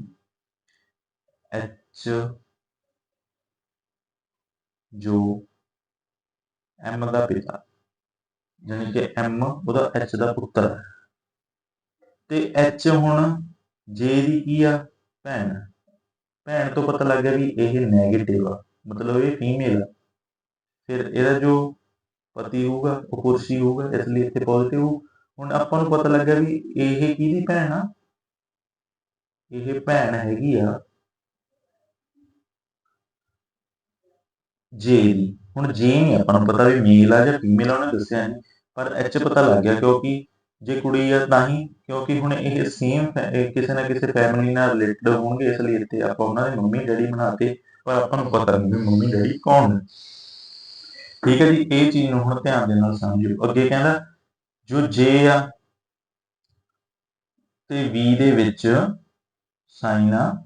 ਐਚ ਜੋ ਐਮ ਦਾ ਪਿਤਾ ਜਾਨੀ ਕਿ ਐਮ ਉਹਦਾ ਐਚ ਦਾ ਪੁੱਤਰ ਹੈ ਤੇ h ਹੁਣ ਜੇ ਦੀ ਕੀ ਆ? ਭੈਣ। ਭੈਣ ਤੋਂ ਪਤਾ ਲੱਗ ਗਿਆ ਵੀ ਇਹ 네ਗੇਟਿਵ ਆ। ਮਤਲਬ ਇਹ ਫੀਮੇਲ ਆ। ਫਿਰ ਇਹਦਾ ਜੋ ਪਤੀ ਹੋਊਗਾ, ਉਹ ਪੁਰਸ਼ੀ ਹੋਊਗਾ, ਇਸ ਲਈ ਇੱਥੇ ਪੋਜ਼ਿਟਿਵ ਹੁਣ ਆਪਾਂ ਨੂੰ ਪਤਾ ਲੱਗਾ ਵੀ ਇਹ ਕਿਹਦੀ ਭੈਣ ਆ? ਇਹ ਭੈਣ ਹੈਗੀ ਆ ਜੇ ਦੀ। ਹੁਣ ਜੇ ਨਹੀਂ, ਆਪਾਂ ਨੂੰ ਪਤਾ ਵੀ ਮੇਲ ਆ ਜਾਂ ਫੀਮੇਲ ਆ, ਉਹਨੇ ਦੱਸਿਆ ਨਹੀਂ। ਪਰ ਐਚ ਪਤਾ ਲੱਗ ਗਿਆ ਕਿਉਂਕਿ ਜੇ ਕੁੜੀ ਆ ਤਾਂ ਹੀ, ਕਿਉਂਕਿ ਹੁਣ ਇਹ ਸੇਮ ਕਿਸੇ ਨਾ ਕਿਸੇ ਫੈਮਿਲੀ ਨਾਲ ਰਿਲੇਟਡ ਹੋਣਗੇ, ਇਸ ਲਈ ਇੱਥੇ ਆਪਾਂ ਉਹਨਾਂ ਦੇ ਮੰਮੀ ਡੈਡੀ ਬਣਾਤੇ ਪਰ ਆਪਾਂ ਨੂੰ ਪਤਾ ਨਹੀਂ ਮੰਮੀ ਡੈਡੀ ਕੌਣ ਨੇ। ਠੀਕ ਹੈ ਜੀ, ਇਹ ਚੀਜ਼ ਨੂੰ ਹੁਣ ਧਿਆਨ ਦੇ ਨਾਲ ਸਮਝਿਓ। ਅੱਗੇ ਕਹਿੰਦਾ, ਜੋ ਜੇ ਆ ਤੇ ਵੀ ਦੇ ਵਿੱਚ ਸਾਈਨ ਆ,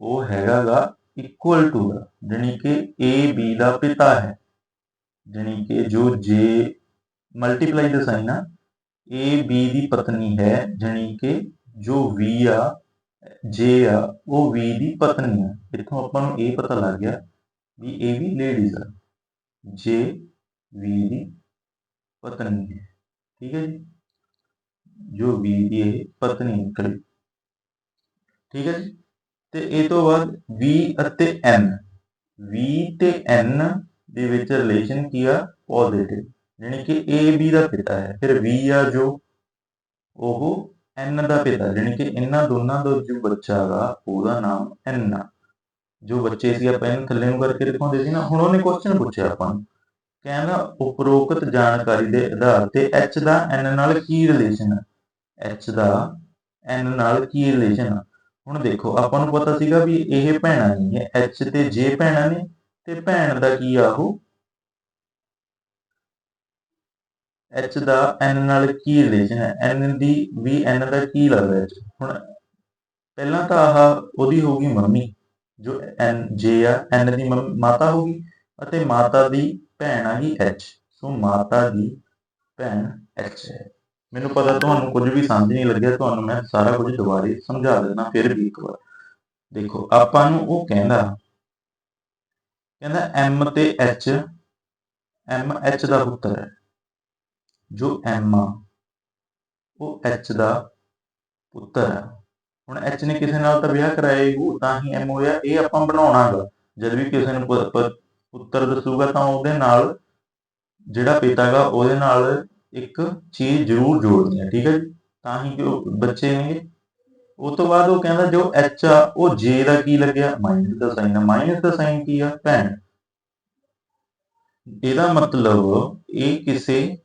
ਉਹ ਹੈਗਾਗਾ ਇਕੁਅਲ ਟੂ ਦਾ ਜਾਨੀ ਕਿ a, b ਦਾ ਪਿਤਾ ਹੈ। ਜਾਨੀ ਕਿ ਜੋ j ਮਲਟੀਪਲਾਈ ਦਾ ਸਾਈਨ ਆ, a, b ਦੀ ਪਤਨੀ ਹੈ। ਜਾਨੀ ਕਿ ਜੋ v ਆ, j ਆ, ਉਹ v ਦੀ ਪਤਨੀ ਆ। ਇੱਥੋਂ ਆਪਾਂ ਨੂੰ ਇਹ ਪਤਾ ਲੱਗ ਗਿਆ ਵੀ ਇਹ ਵੀ ਲੇਡੀਜ਼ ਆ। J, v ਦੀ ਪਤਨੀ ਹੈ। ਠੀਕ ਹੈ ਜੀ? ਜੋ v ਦੀ ਇਹ ਪਤਨੀ ਨਿਕਲੀ। ਠੀਕ ਹੈ ਜੀ? ਤੇ ਇਹ ਤੋਂ ਬਾਅਦ v ਅਤੇ n v ਤੇ n ਦੇ ਵਿੱਚ ਰਿਲੇਸ਼ਨ ਕੀ ਆ? ਪੋਜ਼ਿਟਿਵ ਯਾਨੀ ਕਿ a, b ਦਾ ਪਿਤਾ ਹੈ। ਫਿਰ v ਆ ਜੋ, ਉਹ n ਦਾ ਪਿਤਾ ਯਾਨੀ ਕਿ ਇਹਨਾਂ ਦੋਨਾਂ ਦਾ ਜੋ ਬੱਚਾ ਹੈਗਾ ਉਹਦਾ ਨਾਮ n ਆ। ਜੋ ਬੱਚੇ ਸੀ, ਆਪਾਂ ਇਹਨੂੰ ਥੱਲੇ ਨੂੰ ਕਰਕੇ ਦਿਖਾਉਂਦੇ ਸੀ ਨਾ, ਹੁਣ ਉਹਨੇ ਕੁਐਸਚਨ ਪੁੱਛਿਆ ਆਪਾਂ ਨੂੰ। ਕਹਿੰਦਾ, ਉਪਰੋਕਤ ਜਾਣਕਾਰੀ ਦੇ ਆਧਾਰ ਤੇ h ਦਾ n ਨਾਲ ਕੀ ਰਿਲੇਸ਼ਨ ਹੈ h ਦਾ n ਨਾਲ ਕੀ ਰਿਲੇਸ਼ਨ ਹੈ ਹੁਣ ਦੇਖੋ, ਆਪਾਂ ਨੂੰ ਪਤਾ ਸੀਗਾ ਵੀ ਇਹ ਭੈਣਾਂ ਨਹੀਂ ਹੈ ਐਚ ਤੇ ਜੇ ਭੈਣਾਂ ਨੇ, ਤੇ ਭੈਣ ਦਾ ਕੀ ਆ ਉਹ? H ਦਾ N ਨਾਲ ਕੀ ਰਿਲੇਸ਼ਨ ਹੈ? N ਦੀ ਵੀ N ਦਾ ਕੀ ਲੱਗਦਾ ਹੈ ਹੁਣ ਪਹਿਲਾਂ ਤਾਂ ਆਹ ਉਹਦੀ ਹੋਊਗੀ ਮੰਮੀ, ਜੋ N, J ਆ, N ਦੀ ਮੰਮ- ਮਾਤਾ ਹੋਊਗੀ ਅਤੇ ਮਾਤਾ ਦੀ ਭੈਣ ਆ ਗਈ H, ਸੋ ਮਾਤਾ ਦੀ ਭੈਣ H ਹੈ। ਮੈਨੂੰ ਪਤਾ ਤੁਹਾਨੂੰ ਕੁਝ ਵੀ ਸਮਝ ਨਹੀਂ ਲੱਗਿਆ ਤੁਹਾਨੂੰ ਮੈਂ ਸਾਰਾ ਕੁਝ ਦੁਬਾਰੇ ਸਮਝਾ ਦਿੰਦਾ ਫਿਰ ਵੀ ਇੱਕ ਵਾਰ। ਦੇਖੋ ਆਪਾਂ ਨੂੰ ਉਹ ਕਹਿੰਦਾ ਕਹਿੰਦਾ M ਤੇ H M H ਦਾ ਪੁੱਤਰ ਹੈ। ਜੋ M ਆ ਉਹ H ਦਾ ਪੁੱਤਰ ਹੈ। ਹੁਣ H ਨੇ ਕਿਸੇ ਨਾਲ ਤਾਂ ਵਿਆਹ ਕਰਾਇਆ ਹੀ ਹੋਊ, ਤਾਂ ਹੀ M ਹੋਇਆ ਇਹ ਆਪਾਂ ਬਣਾਉਣਾਗਾ। ਜਦ ਵੀ ਕਿਸੇ ਨੂੰ ਪੁੱਤਰ ਦੱਸੂਗਾ ਤਾਂ ਉਹਦੇ ਨਾਲ ਜਿਹੜਾ ਪਿਤਾ ਗਾ ਉਹਦੇ ਨਾਲ ਇੱਕ ਚੀਜ਼ ਜ਼ਰੂਰ ਜੋੜਨੀ ਹੈ, ਠੀਕ ਹੈ ਜੀ? ਤਾਂ ਹੀ ਕਿ ਬੱਚੇ ਨੇ ਉਸ ਤੋਂ ਬਾਅਦ ਉਹ ਕਹਿੰਦਾ ਜੋ ਐਚ ਆ, ਉਹ J ਦਾ ਕੀ ਲੱਗਿਆ? ਮਾਈਨਸ ਦਾ ਸਾਈਨ ਆ। ਮਾਈਨਸ ਦਾ ਸਾਈਨ ਕੀ ਆ? ਭੈਣ ਇਹਦਾ ਮਤਲਬ ਇਹ ਕਿਸੇ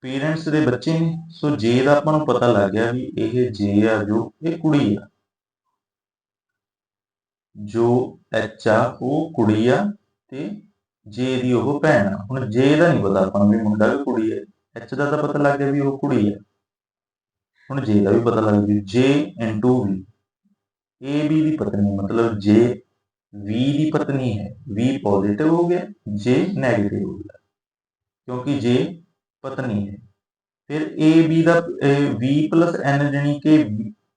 ਪੇਰੈਂਟਸ ਦੇ ਬੱਚੇ ਨੇ। ਸੋ ਜੇ ਦਾ ਆਪਾਂ ਨੂੰ ਪਤਾ ਲੱਗ ਗਿਆ ਵੀ ਇਹ ਜੇ ਆ, ਜੋ ਇਹ ਕੁੜੀ ਆ। ਜੋ ਐਚ ਆ, ਉਹ ਕੁੜੀ ਆ ਤੇ J ਦੀ ਉਹ ਭੈਣ ਆ ਹੁਣ J ਦਾ ਨਹੀਂ ਪਤਾ ਆਪਾਂ ਨੂੰ ਵੀ ਮੁੰਡਾ ਕਿ ਕੁੜੀ ਹੈ H ਦਾ ਤਾਂ ਪਤਾ ਲੱਗ ਗਿਆ ਵੀ ਉਹ ਕੁੜੀ ਹੈ ਹੁਣ J ਦਾ ਵੀ ਪਤਾ ਲੱਗ ਗਿਆ ਵੀ J into V A B ਦੀ ਪਤਨੀ ਮਤਲਬ J V ਦੀ ਪਤਨੀ ਹੈ V ਪੋਜ਼ਿਟਿਵ ਹੋ ਗਿਆ J ਨੈਗੇਟਿਵ ਹੋ ਗਿਆ ਕਿਉਂਕਿ J ਪਤਨੀ ਹੈ ਫਿਰ A B the uh, V N ਜਾਣੀ ਕਿ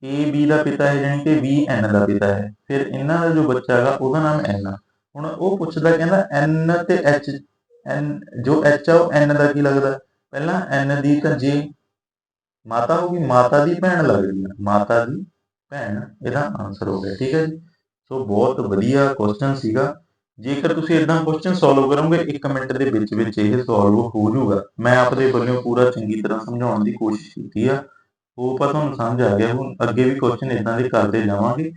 A B ਦਾ ਪਿਤਾ ਹੈ ਜਾਣੀ ਕਿ V N ਦਾ ਪਿਤਾ ਹੈ ਫਿਰ ਇਹਨਾਂ ਦਾ ਜੋ ਬੱਚਾ ਹੈਗਾ ਉਹਦਾ ਨਾਮ N ਆ ਹੁਣ ਉਹ ਪੁੱਛਦਾ ਕਹਿੰਦਾ ਐਨ ਤੇ ਐਚ ਐਨ ਜੋ ਐਚ ਆ ਉਹ ਐਨ ਦਾ ਕੀ ਲੱਗਦਾ? ਪਹਿਲਾਂ ਐਨ ਦੀ ਤਾਂ ਜੇ ਮਾਤਾ ਹੋਗੀ ਮਾਤਾ ਦੀ ਭੈਣ ਲੱਗਦੀ ਹੈ ਮਾਤਾ ਦੀ ਭੈਣ, ਇਹਦਾ ਆਨਸਰ ਹੋ ਗਿਆ, ਠੀਕ ਹੈ ਜੀ? ਸੋ ਬਹੁਤ ਵਧੀਆ ਕੁਐਸਚਨ ਸੀਗਾ। ਜੇਕਰ ਤੁਸੀਂ ਇਦਾਂ ਕੁਐਸਚਨ ਸੋਲਵ ਕਰੋਗੇ 1 ਮਿੰਟ ਦੇ ਵਿੱਚ ਵਿੱਚ ਇਹ ਸੋਲਵ ਹੋ ਜਾਊਗਾ। ਮੈਂ ਆਪਦੇ ਵੱਲੋਂ ਪੂਰਾ ਚੰਗੀ ਤਰ੍ਹਾਂ ਸਮਝਾਉਣ ਦੀ ਕੋਸ਼ਿਸ਼ ਕੀਤੀ ਆ। ਉਹ ਪਤਾ ਤੁਹਾਨੂੰ ਸਮਝ ਆ ਗਿਆ। ਹੁਣ ਅੱਗੇ ਵੀ ਕੁਐਸਚਨ ਇਦਾਂ ਦੇ ਕਰਦੇ ਜਾਵਾਂਗੇ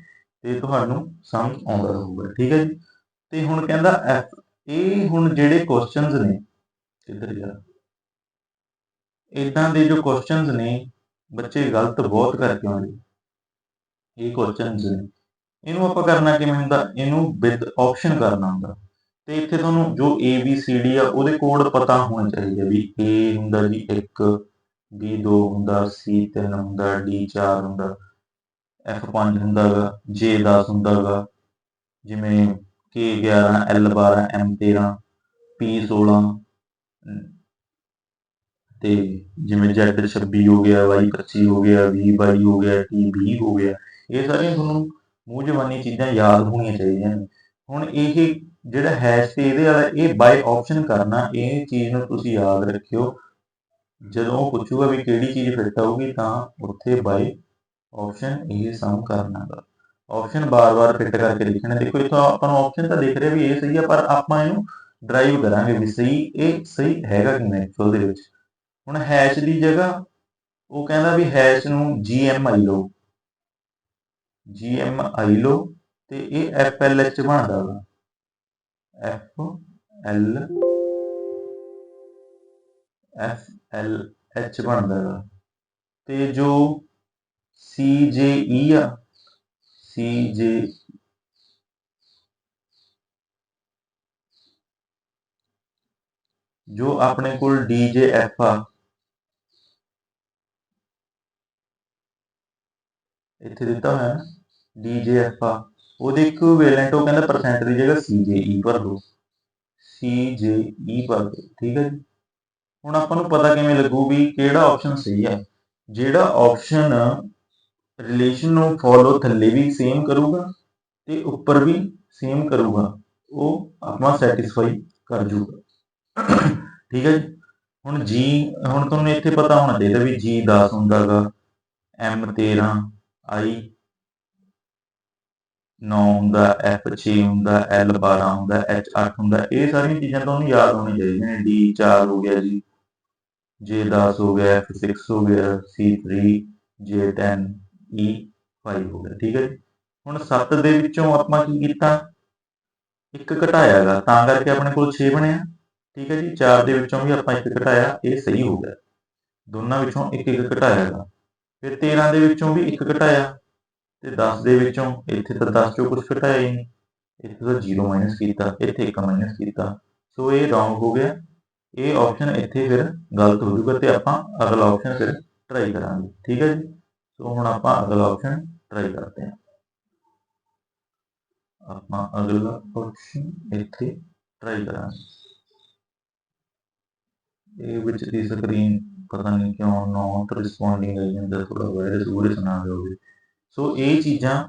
ਤੇ ਤੁਹਾਨੂੰ ਸਮਝ ਆਉਂਦਾ ਹੋਊਗਾ ਠੀਕ ਹੈ ਜੀ? ਤੇ ਹੁਣ ਕਹਿੰਦਾ F ਇਹ ਹੁਣ ਜਿਹੜੇ ਕੁਐਸਚਨਸ ਨੇ ਕਿੱਧਰ ਜਾ ਇਦਾਂ ਦੇ ਜੋ ਕੁਐਸਚਨਸ ਨੇ, ਬੱਚੇ ਗਲਤ ਬਹੁਤ ਕਰਕੇ ਆਉਂਦੇ। ਇਹ ਕੁਐਸਚਨਸ ਨੇ। ਇਹਨੂੰ ਆਪਾਂ ਕਰਨਾ ਕਿਵੇਂ ਹੁੰਦਾ? ਇਹਨੂੰ ਵਿਦ ਆਪਸ਼ਨ ਕਰਨਾ ਹੁੰਦਾ। ਤੇ ਇੱਥੇ ਤੁਹਾਨੂੰ ਜੋ A, B, C, D ਆ, ਉਹਦੇ ਕੋਡ ਪਤਾ ਹੋਣਾ ਚਾਹੀਦਾ ਵੀ A ਹੁੰਦਾ ਜੀ 1 B 2 ਹੁੰਦਾ, C 3 ਹੁੰਦਾ, D 4 ਹੁੰਦਾ, F 5 ਹੁੰਦਾ ਗਾ J 10 ਹੁੰਦਾ ਗਾ ਜਿਵੇਂ K 11 L 12 M 13 P 16 ਤੇ ਜਿਵੇਂ Z 26 ਹੋ ਗਿਆ, Y 25 ਹੋ ਗਿਆ, V 22 ਹੋ ਗਿਆ, T 20 ਹੋ ਗਿਆ, ਇਹ ਸਾਰੀਆਂ ਤੁਹਾਨੂੰ ਮੂੰਹ ਜ਼ਬਾਨੀ ਚੀਜ਼ਾਂ ਯਾਦ ਹੋਣੀਆਂ ਚਾਹੀਦੀਆਂ ਨੇ। ਹੁਣ ਇਹ ਜਿਹੜਾ ਹੈਸ਼ ਤੇ ਇਹਦੇ ਵਾਲਾ, ਇਹ ਬਾਈ ਆਪਸ਼ਨ ਕਰਨਾ, ਇਹ ਚੀਜ਼ ਨੂੰ ਤੁਸੀਂ ਯਾਦ ਰੱਖਿਓ। ਜਦੋਂ ਪੁੱਛੂਗਾ ਵੀ ਕਿਹੜੀ ਚੀਜ਼ ਫਿੱਟ ਆਊਗੀ, ਤਾਂ ਉੱਥੇ ਬਾਈ ਆਪਸ਼ਨ ਇਹ ਸਮ ਕਰਨਾ ਗਾ। ਆਪਸ਼ਨ ਬਾਰ-ਬਾਰ ਫਿੱਟ ਕਰਕੇ ਲਿਖਣਾ ਦੇਖੋ ਇੱਥੋਂ ਆਪਾਂ ਨੂੰ ਆਪਸ਼ਨ ਤਾਂ ਦੇਖ ਰਿਹਾ ਵੀ ਇਹ ਸਹੀ ਆ, ਪਰ ਆਪਾਂ ਇਹਨੂੰ ਡਰਾਈਵ ਕਰਾਂਗੇ ਵੀ ਸਹੀ, ਇਹ ਸਹੀ ਹੈਗਾ ਕਿ ਨਹੀਂ ਐਕਚੁਅਲ ਦੇ ਵਿੱਚ। ਹੁਣ ਹੈਸ਼ ਦੀ ਜਗ੍ਹਾ, ਉਹ ਕਹਿੰਦਾ ਵੀ ਹੈਸ਼ ਨੂੰ GMI ਲਓ। ਆਈ ਲਓ ਤੇ ਇਹ FLH ਬਣਦਾ ਵਾ। F L F L H ਬਣਦਾ ਵਾ। ਤੇ ਜੋ C J E ਆ C J ਜੋ ਆਪਣੇ ਕੋਲ D J ਆ। ਇੱਥੇ ਦਿੱਤਾ ਹੋਇਆ ਨਾ ਐਫ ਆ। ਉਹਦੇ ਇਕੁਇਵੈਲੈਂਟ ਉਹ ਕਹਿੰਦਾ ਪਰਸੈਂਟ ਦੀ ਜਗ੍ਹਾ CJE ਭਰ ਦਿਓ CJE ਭਰ ਦਿਓ ਠੀਕ ਹੈ ਜੀ। ਹੁਣ ਆਪਾਂ ਨੂੰ ਪਤਾ ਕਿਵੇਂ ਲੱਗੂ ਵੀ ਕਿਹੜਾ ਆਪਸ਼ਨ ਸਹੀ ਹੈ ਜਿਹੜਾ ਆਪਸ਼ਨ ਰਿਲੇਸ਼ਨ ਨੂੰ ਫੋਲੋ ਥੱਲੇ ਵੀ ਸੇਮ ਕਰੂਗਾ ਤੇ ਉੱਪਰ ਵੀ ਸੇਮ ਕਰੂਗਾ, ਉਹ ਆਪਾਂ ਸੈਟੀਸਫਾਈ ਕਰ ਜੂਗਾ। ਠੀਕ ਹੈ ਜੀ? ਹੁਣ ਜੀ ਹੁਣ ਤੁਹਾਨੂੰ ਇੱਥੇ ਪਤਾ ਹੋਣਾ ਚਾਹੀਦਾ ਵੀ G 10 ਹੁੰਦਾਗਾ, M 13 I 9 ਹੁੰਦਾ, F 6 ਹੁੰਦਾ, L 12 ਹੁੰਦਾ, H 8 ਹੁੰਦਾ, ਇਹ ਸਾਰੀਆਂ ਚੀਜ਼ਾਂ ਤੁਹਾਨੂੰ ਯਾਦ ਹੋਣੀਆਂ ਚਾਹੀਦੀਆਂ ਨੇ। D 4 ਹੋ ਗਿਆ ਜੀ, J 10 ਹੋ ਗਿਆ, F 6 ਹੋ ਗਿਆ, C 3 J 10 E 5 ਹੋ ਗਿਆ, ਠੀਕ ਹੈ ਜੀ। ਹੁਣ 7 ਦੇ ਵਿੱਚੋਂ ਆਪਾਂ ਕੀ ਕੀਤਾ? ਇੱਕ ਘਟਾਇਆਗਾ ਤਾਂ ਕਰਕੇ ਆਪਣੇ ਕੋਲ 6 ਬਣਿਆ ਠੀਕ ਹੈ ਜੀ। 4 ਦੇ ਵਿੱਚੋਂ ਵੀ ਆਪਾਂ ਇੱਕ ਘਟਾਇਆ, ਇਹ ਸਹੀ ਹੋ ਗਿਆ। ਦੋਨਾਂ ਵਿੱਚੋਂ ਇੱਕ ਇੱਕ ਘਟਾਇਆਗਾ ਫਿਰ 13 ਦੇ ਵਿੱਚੋਂ ਵੀ ਇੱਕ ਘਟਾਇਆ, ਤੇ 10 ਦੇ ਵਿੱਚੋਂ ਇੱਥੇ ਤਾਂ 10 ਚੋਂ ਕੁਝ ਘਟਾਇਆ ਹੀ ਨਹੀਂ। ਇੱਥੇ ਤਾਂ 0 ਮਾਈਨਸ ਕੀਤਾ, ਇੱਥੇ 1 ਮਾਈਨਸ ਕੀਤਾ। ਸੋ ਇਹ ਰੌਂਗ ਹੋ ਗਿਆ। ਇਹ ਆਪਸ਼ਨ ਇੱਥੇ ਫਿਰ ਗਲਤ ਹੋ ਜਾਊਗਾ ਤੇ ਆਪਾਂ ਅਗਲਾ ਆਪਸ਼ਨ ਫਿਰ ਟਰਾਈ ਕਰਾਂਗੇ, ਠੀਕ ਹੈ ਜੀ। ਸੋ ਹੁਣ ਆਪਾਂ ਅਗਲਾ ਆਪਸ਼ਨ ਟਰਾਈ ਕਰਦੇ ਹਾਂ। ਆਪਾਂ ਅਗਲਾ ਆਪਸ਼ਨ ਇੱਥੇ ਟਰਾਈ ਕਰਾਂਗੇ। ਇਹ ਵਿੱਚ ਦੀ ਸਕਰੀਨ ਪਤਾ ਨਹੀਂ ਕਿਉਂ ਨਾਟ ਰਿਸਪੌਂਡਿੰਗ ਆਈ ਜਾਂਦਾ ਥੋੜਾ ਵਾਇਰਸ ਵਾਇਰਸ ਨਾ ਹੋਵੇ ਸੋ ਇਹ ਚੀਜ਼ਾਂ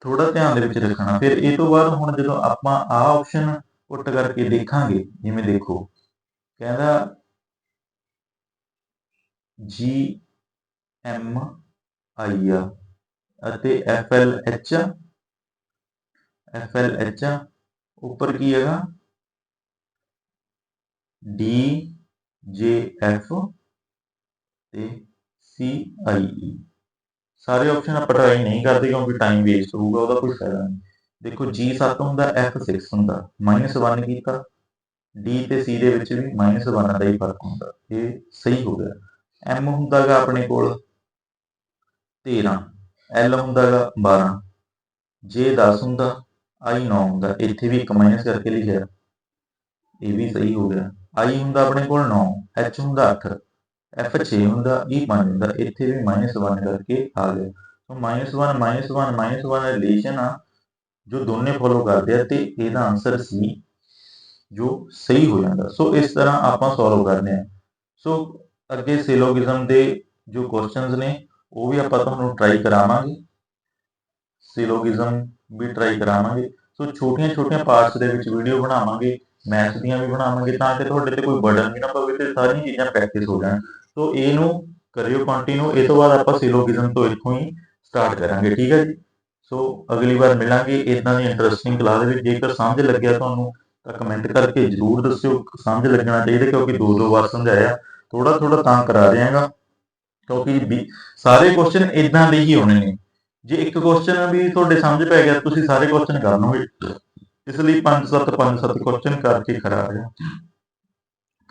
ਥੋੜਾ ਧਿਆਨ ਦੇ ਵਿੱਚ ਰੱਖਣਾ। ਫਿਰ ਇਹ ਤੋਂ ਬਾਅਦ ਹੁਣ ਜਦੋਂ ਆਪਾਂ ਆਹ ਆਪਸ਼ਨ ਪੁੱਟ ਕਰਕੇ ਦੇਖਾਂਗੇ, ਜਿਵੇਂ ਦੇਖੋ, ਕਹਿੰਦਾ ਜੀ ਐਮ ਆਈ ਆ। ਅਤੇ F L H F L H ਉੱਪਰ ਕੀ ਹੈਗਾ? ਡੀ, ਜੇ, ਐਫ ਤੇ ਸੀ, ਆਈ, ਈ। ਸਾਰੇ ਆਪਸ਼ਨ ਆਪਾਂ ਟਰਾਈ ਨਹੀਂ ਕਰਦੇ ਕਿਉਂਕਿ ਟਾਈਮ ਵੇਸਟ ਹੋਊਗਾ, ਉਹਦਾ ਕੋਈ ਫਾਇਦਾ ਨਹੀਂ। ਦੇਖੋ G7 ਹੁੰਦਾ F6 ਹੁੰਦਾ। -1 ਕੀਤਾ? D ਤੇ C ਦੇ ਵਿੱਚ ਵੀ -1 ਦਾ ਹੀ ਫ਼ਰਕ ਹੁੰਦਾ। ਇਹ ਸਹੀ ਹੋ ਗਿਆ। M ਹੁੰਦਾਗਾ ਆਪਣੇ ਕੋਲ। 13 L ਹੁੰਦਾਗਾ 12 ਜੇ 10 ਹੁੰਦਾ ਆਈ 9 ਹੁੰਦਾ, ਇੱਥੇ ਵੀ ਇੱਕ ਮਾਈਨਸ ਕਰਕੇ ਲਿਖਿਆ। ਇਹ ਵੀ ਸਹੀ ਹੋ ਗਿਆ। ਆਈ ਹੁੰਦਾ ਆਪਣੇ ਕੋਲ 9 H ਹੁੰਦਾ 8 F 6 ਹੁੰਦਾ E 5 ਹੁੰਦਾ, ਇੱਥੇ ਵੀ -1 ਕਰਕੇ ਆ ਗਿਆ। ਸੋ -1 -1 1 ਰਿਲੇਸ਼ਨ ਆ, ਜੋ ਦੋਨੇ ਫੋਲੋ ਕਰਦੇ ਆ ਤੇ ਇਹਦਾ ਆਨਸਰ ਸੀ, ਜੋ ਸਹੀ ਹੋ ਜਾਂਦਾ। ਸੋ ਇਸ ਤਰ੍ਹਾਂ ਆਪਾਂ ਸੋਲਵ ਕਰਦੇ ਆ ਸੋ ਅੱਗੇ ਸਿਲੋਗਿਜ਼ਮ ਦੇ ਜੋ ਕੁਐਸਚਨਸ ਨੇ ਉਹ ਵੀ ਆਪਾਂ ਤੁਹਾਨੂੰ ਟਰਾਈ ਕਰਾਵਾਂਗੇ। ਸਿਲੋਗਿਜ਼ਮ ਵੀ ਟਰਾਈ ਕਰਾਵਾਂਗੇ। ਸੋ ਛੋਟੀਆਂ ਛੋਟੀਆਂ ਪਾਰਟਸ ਦੇ ਵਿੱਚ ਵੀਡੀਓ ਬਣਾਵਾਂਗੇ ਮੈਥ ਦੀਆਂ ਵੀ ਬਣਾਵਾਂਗੇ ਤਾਂ ਕਿ ਤੁਹਾਡੇ ਤੇ ਕੋਈ ਬਰਡਨ ਵੀ ਨਾ ਪਵੇ ਤੇ ਸਾਰੀਆਂ ਚੀਜ਼ਾਂ ਪ੍ਰੈਕਟਿਸ ਹੋ ਜਾਣ। ਸੋ ਇਹਨੂੰ ਕਰਿਓ ਕੰਟੀਨਿਊ ਇਹ ਤੋਂ ਬਾਅਦ ਆਪਾਂ ਸਿਲੋਗਿਜ਼ਮ ਤੋਂ ਇੱਥੋਂ ਹੀ ਸਟਾਰਟ ਕਰਾਂਗੇ, ਠੀਕ ਹੈ ਜੀ? ਸੋ ਅਗਲੀ ਵਾਰ ਮਿਲਾਂਗੇ ਇਦਾਂ ਦੀ ਇੰਟਰਸਟਿੰਗ ਕਲਾਸ ਦੇ ਵਿੱਚ। ਜੇਕਰ ਸਮਝ ਲੱਗਿਆ ਤੁਹਾਨੂੰ, ਤਾਂ ਕਮੈਂਟ ਕਰਕੇ ਜਰੂਰ ਦੱਸਿਓ। ਸਮਝ ਲੱਗਣਾ ਚਾਹੀਦਾ ਕਿਉਂਕਿ ਦੋ ਦੋ ਵਾਰ ਸਮਝਾਇਆ। ਥੋੜਾ ਥੋੜਾ ਤਾਂ ਕਰਾ ਦਿਆਂਗਾ। ਕਿਉਂਕਿ ਸਾਰੇ ਕੁਐਸਚਨ ਇਦਾਂ ਦੇ ਹੀ ਹੋਣੇ ਨੇ। ਜੇ ਇੱਕ ਕੁਐਸਚਨ ਵੀ ਤੁਹਾਡੇ ਸਮਝ ਪੈ ਗਿਆ, ਤੁਸੀਂ ਸਾਰੇ ਕੁਐਸਚਨ ਕਰ ਲਓਗੇ। ਇਸ ਲਈ 5-7 5-7 ਕੁਐਸਚਨ ਕਰਕੇ ਕਰਾ ਰਿਹਾ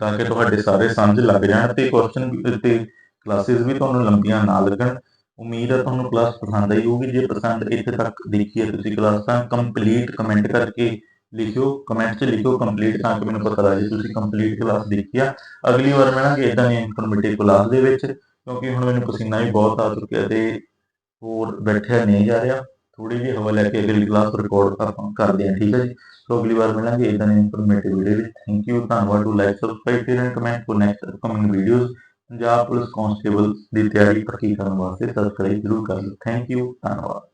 ਤਾਂ ਕਿ ਤੁਹਾਡੇ ਸਾਰੇ ਸਮਝ ਲੱਗ ਜਾਣ ਤੇ ਕੁਐਸਚਨ ਤੇ ਕਲਾਸਿਸ ਵੀ ਤੁਹਾਨੂੰ ਲੰਬੀਆਂ ਨਾ ਲੱਗਣ। ਉਮੀਦ ਹੈ ਤੁਹਾਨੂੰ ਕਲਾਸ ਪਸੰਦ ਆਈ ਹੋਊਗੀ। ਜੇ ਪਸੰਦ ਇੱਥੇ ਤੱਕ ਦੇਖੀ ਹੈ ਤੁਸੀਂ ਕਲਾਸ ਤਾਂ ਕੰਪਲੀਟ ਕਮੈਂਟ ਕਰਕੇ ਲਿਖਿਓ। ਕਮੈਂਟ 'ਚ ਲਿਖਿਓ ਕੰਪਲੀਟ ਤਾਂ ਕਿ ਮੈਨੂੰ ਪਤਾ ਲੱਗੇ ਤੁਸੀਂ ਕੰਪਲੀਟ ਕਲਾਸ ਦੇਖੀ ਆ ਅਗਲੀ ਵਾਰ ਮਿਲਾਂਗੇ ਇਦਾਂ ਦੀ ਇਨਫੋਰਮੇਟਿਵ ਕਲਾਸ ਦੇ ਵਿੱਚ। ਕਿਉਂਕਿ ਹੁਣ ਮੈਨੂੰ ਪਸੀਨਾ ਵੀ ਬਹੁਤ ਆ ਚੁੱਕਿਆ ਤੇ ਹੋਰ ਬੈਠਿਆ ਨਹੀਂ ਜਾ ਰਿਹਾ। ਥੋੜੀ ਜਿਹੀ ਹਵਾ ਲੈ ਕੇ ਅਗਲੀ ਕਲਾਸ ਰਿਕਾਰਡ ਆਪਾਂ ਕਰਦੇ ਹਾਂ, ਠੀਕ ਹੈ ਜੀ? ਸੋ ਅਗਲੀ ਵਾਰ ਮਿਲਾਂਗੇ ਇਦਾਂ ਦੀ ਇਨਫੋਰਮੇਟਿਵ ਵੀਡੀਓ ਵਿੱਚ। ਥੈਂਕ ਯੂ ਧੰਨਵਾਦ to like subscribe share and comment for next upcoming videos Punjab police constable ਦੀ ਤਿਆਰੀ ਪੱਕੀ ਕਰਨ ਵਾਸਤੇ ਸਬਸਕ੍ਰਾਈਬ ਜ਼ਰੂਰ ਕਰ ਲਓ। ਥੈਂਕ ਯੂ ਧੰਨਵਾਦ।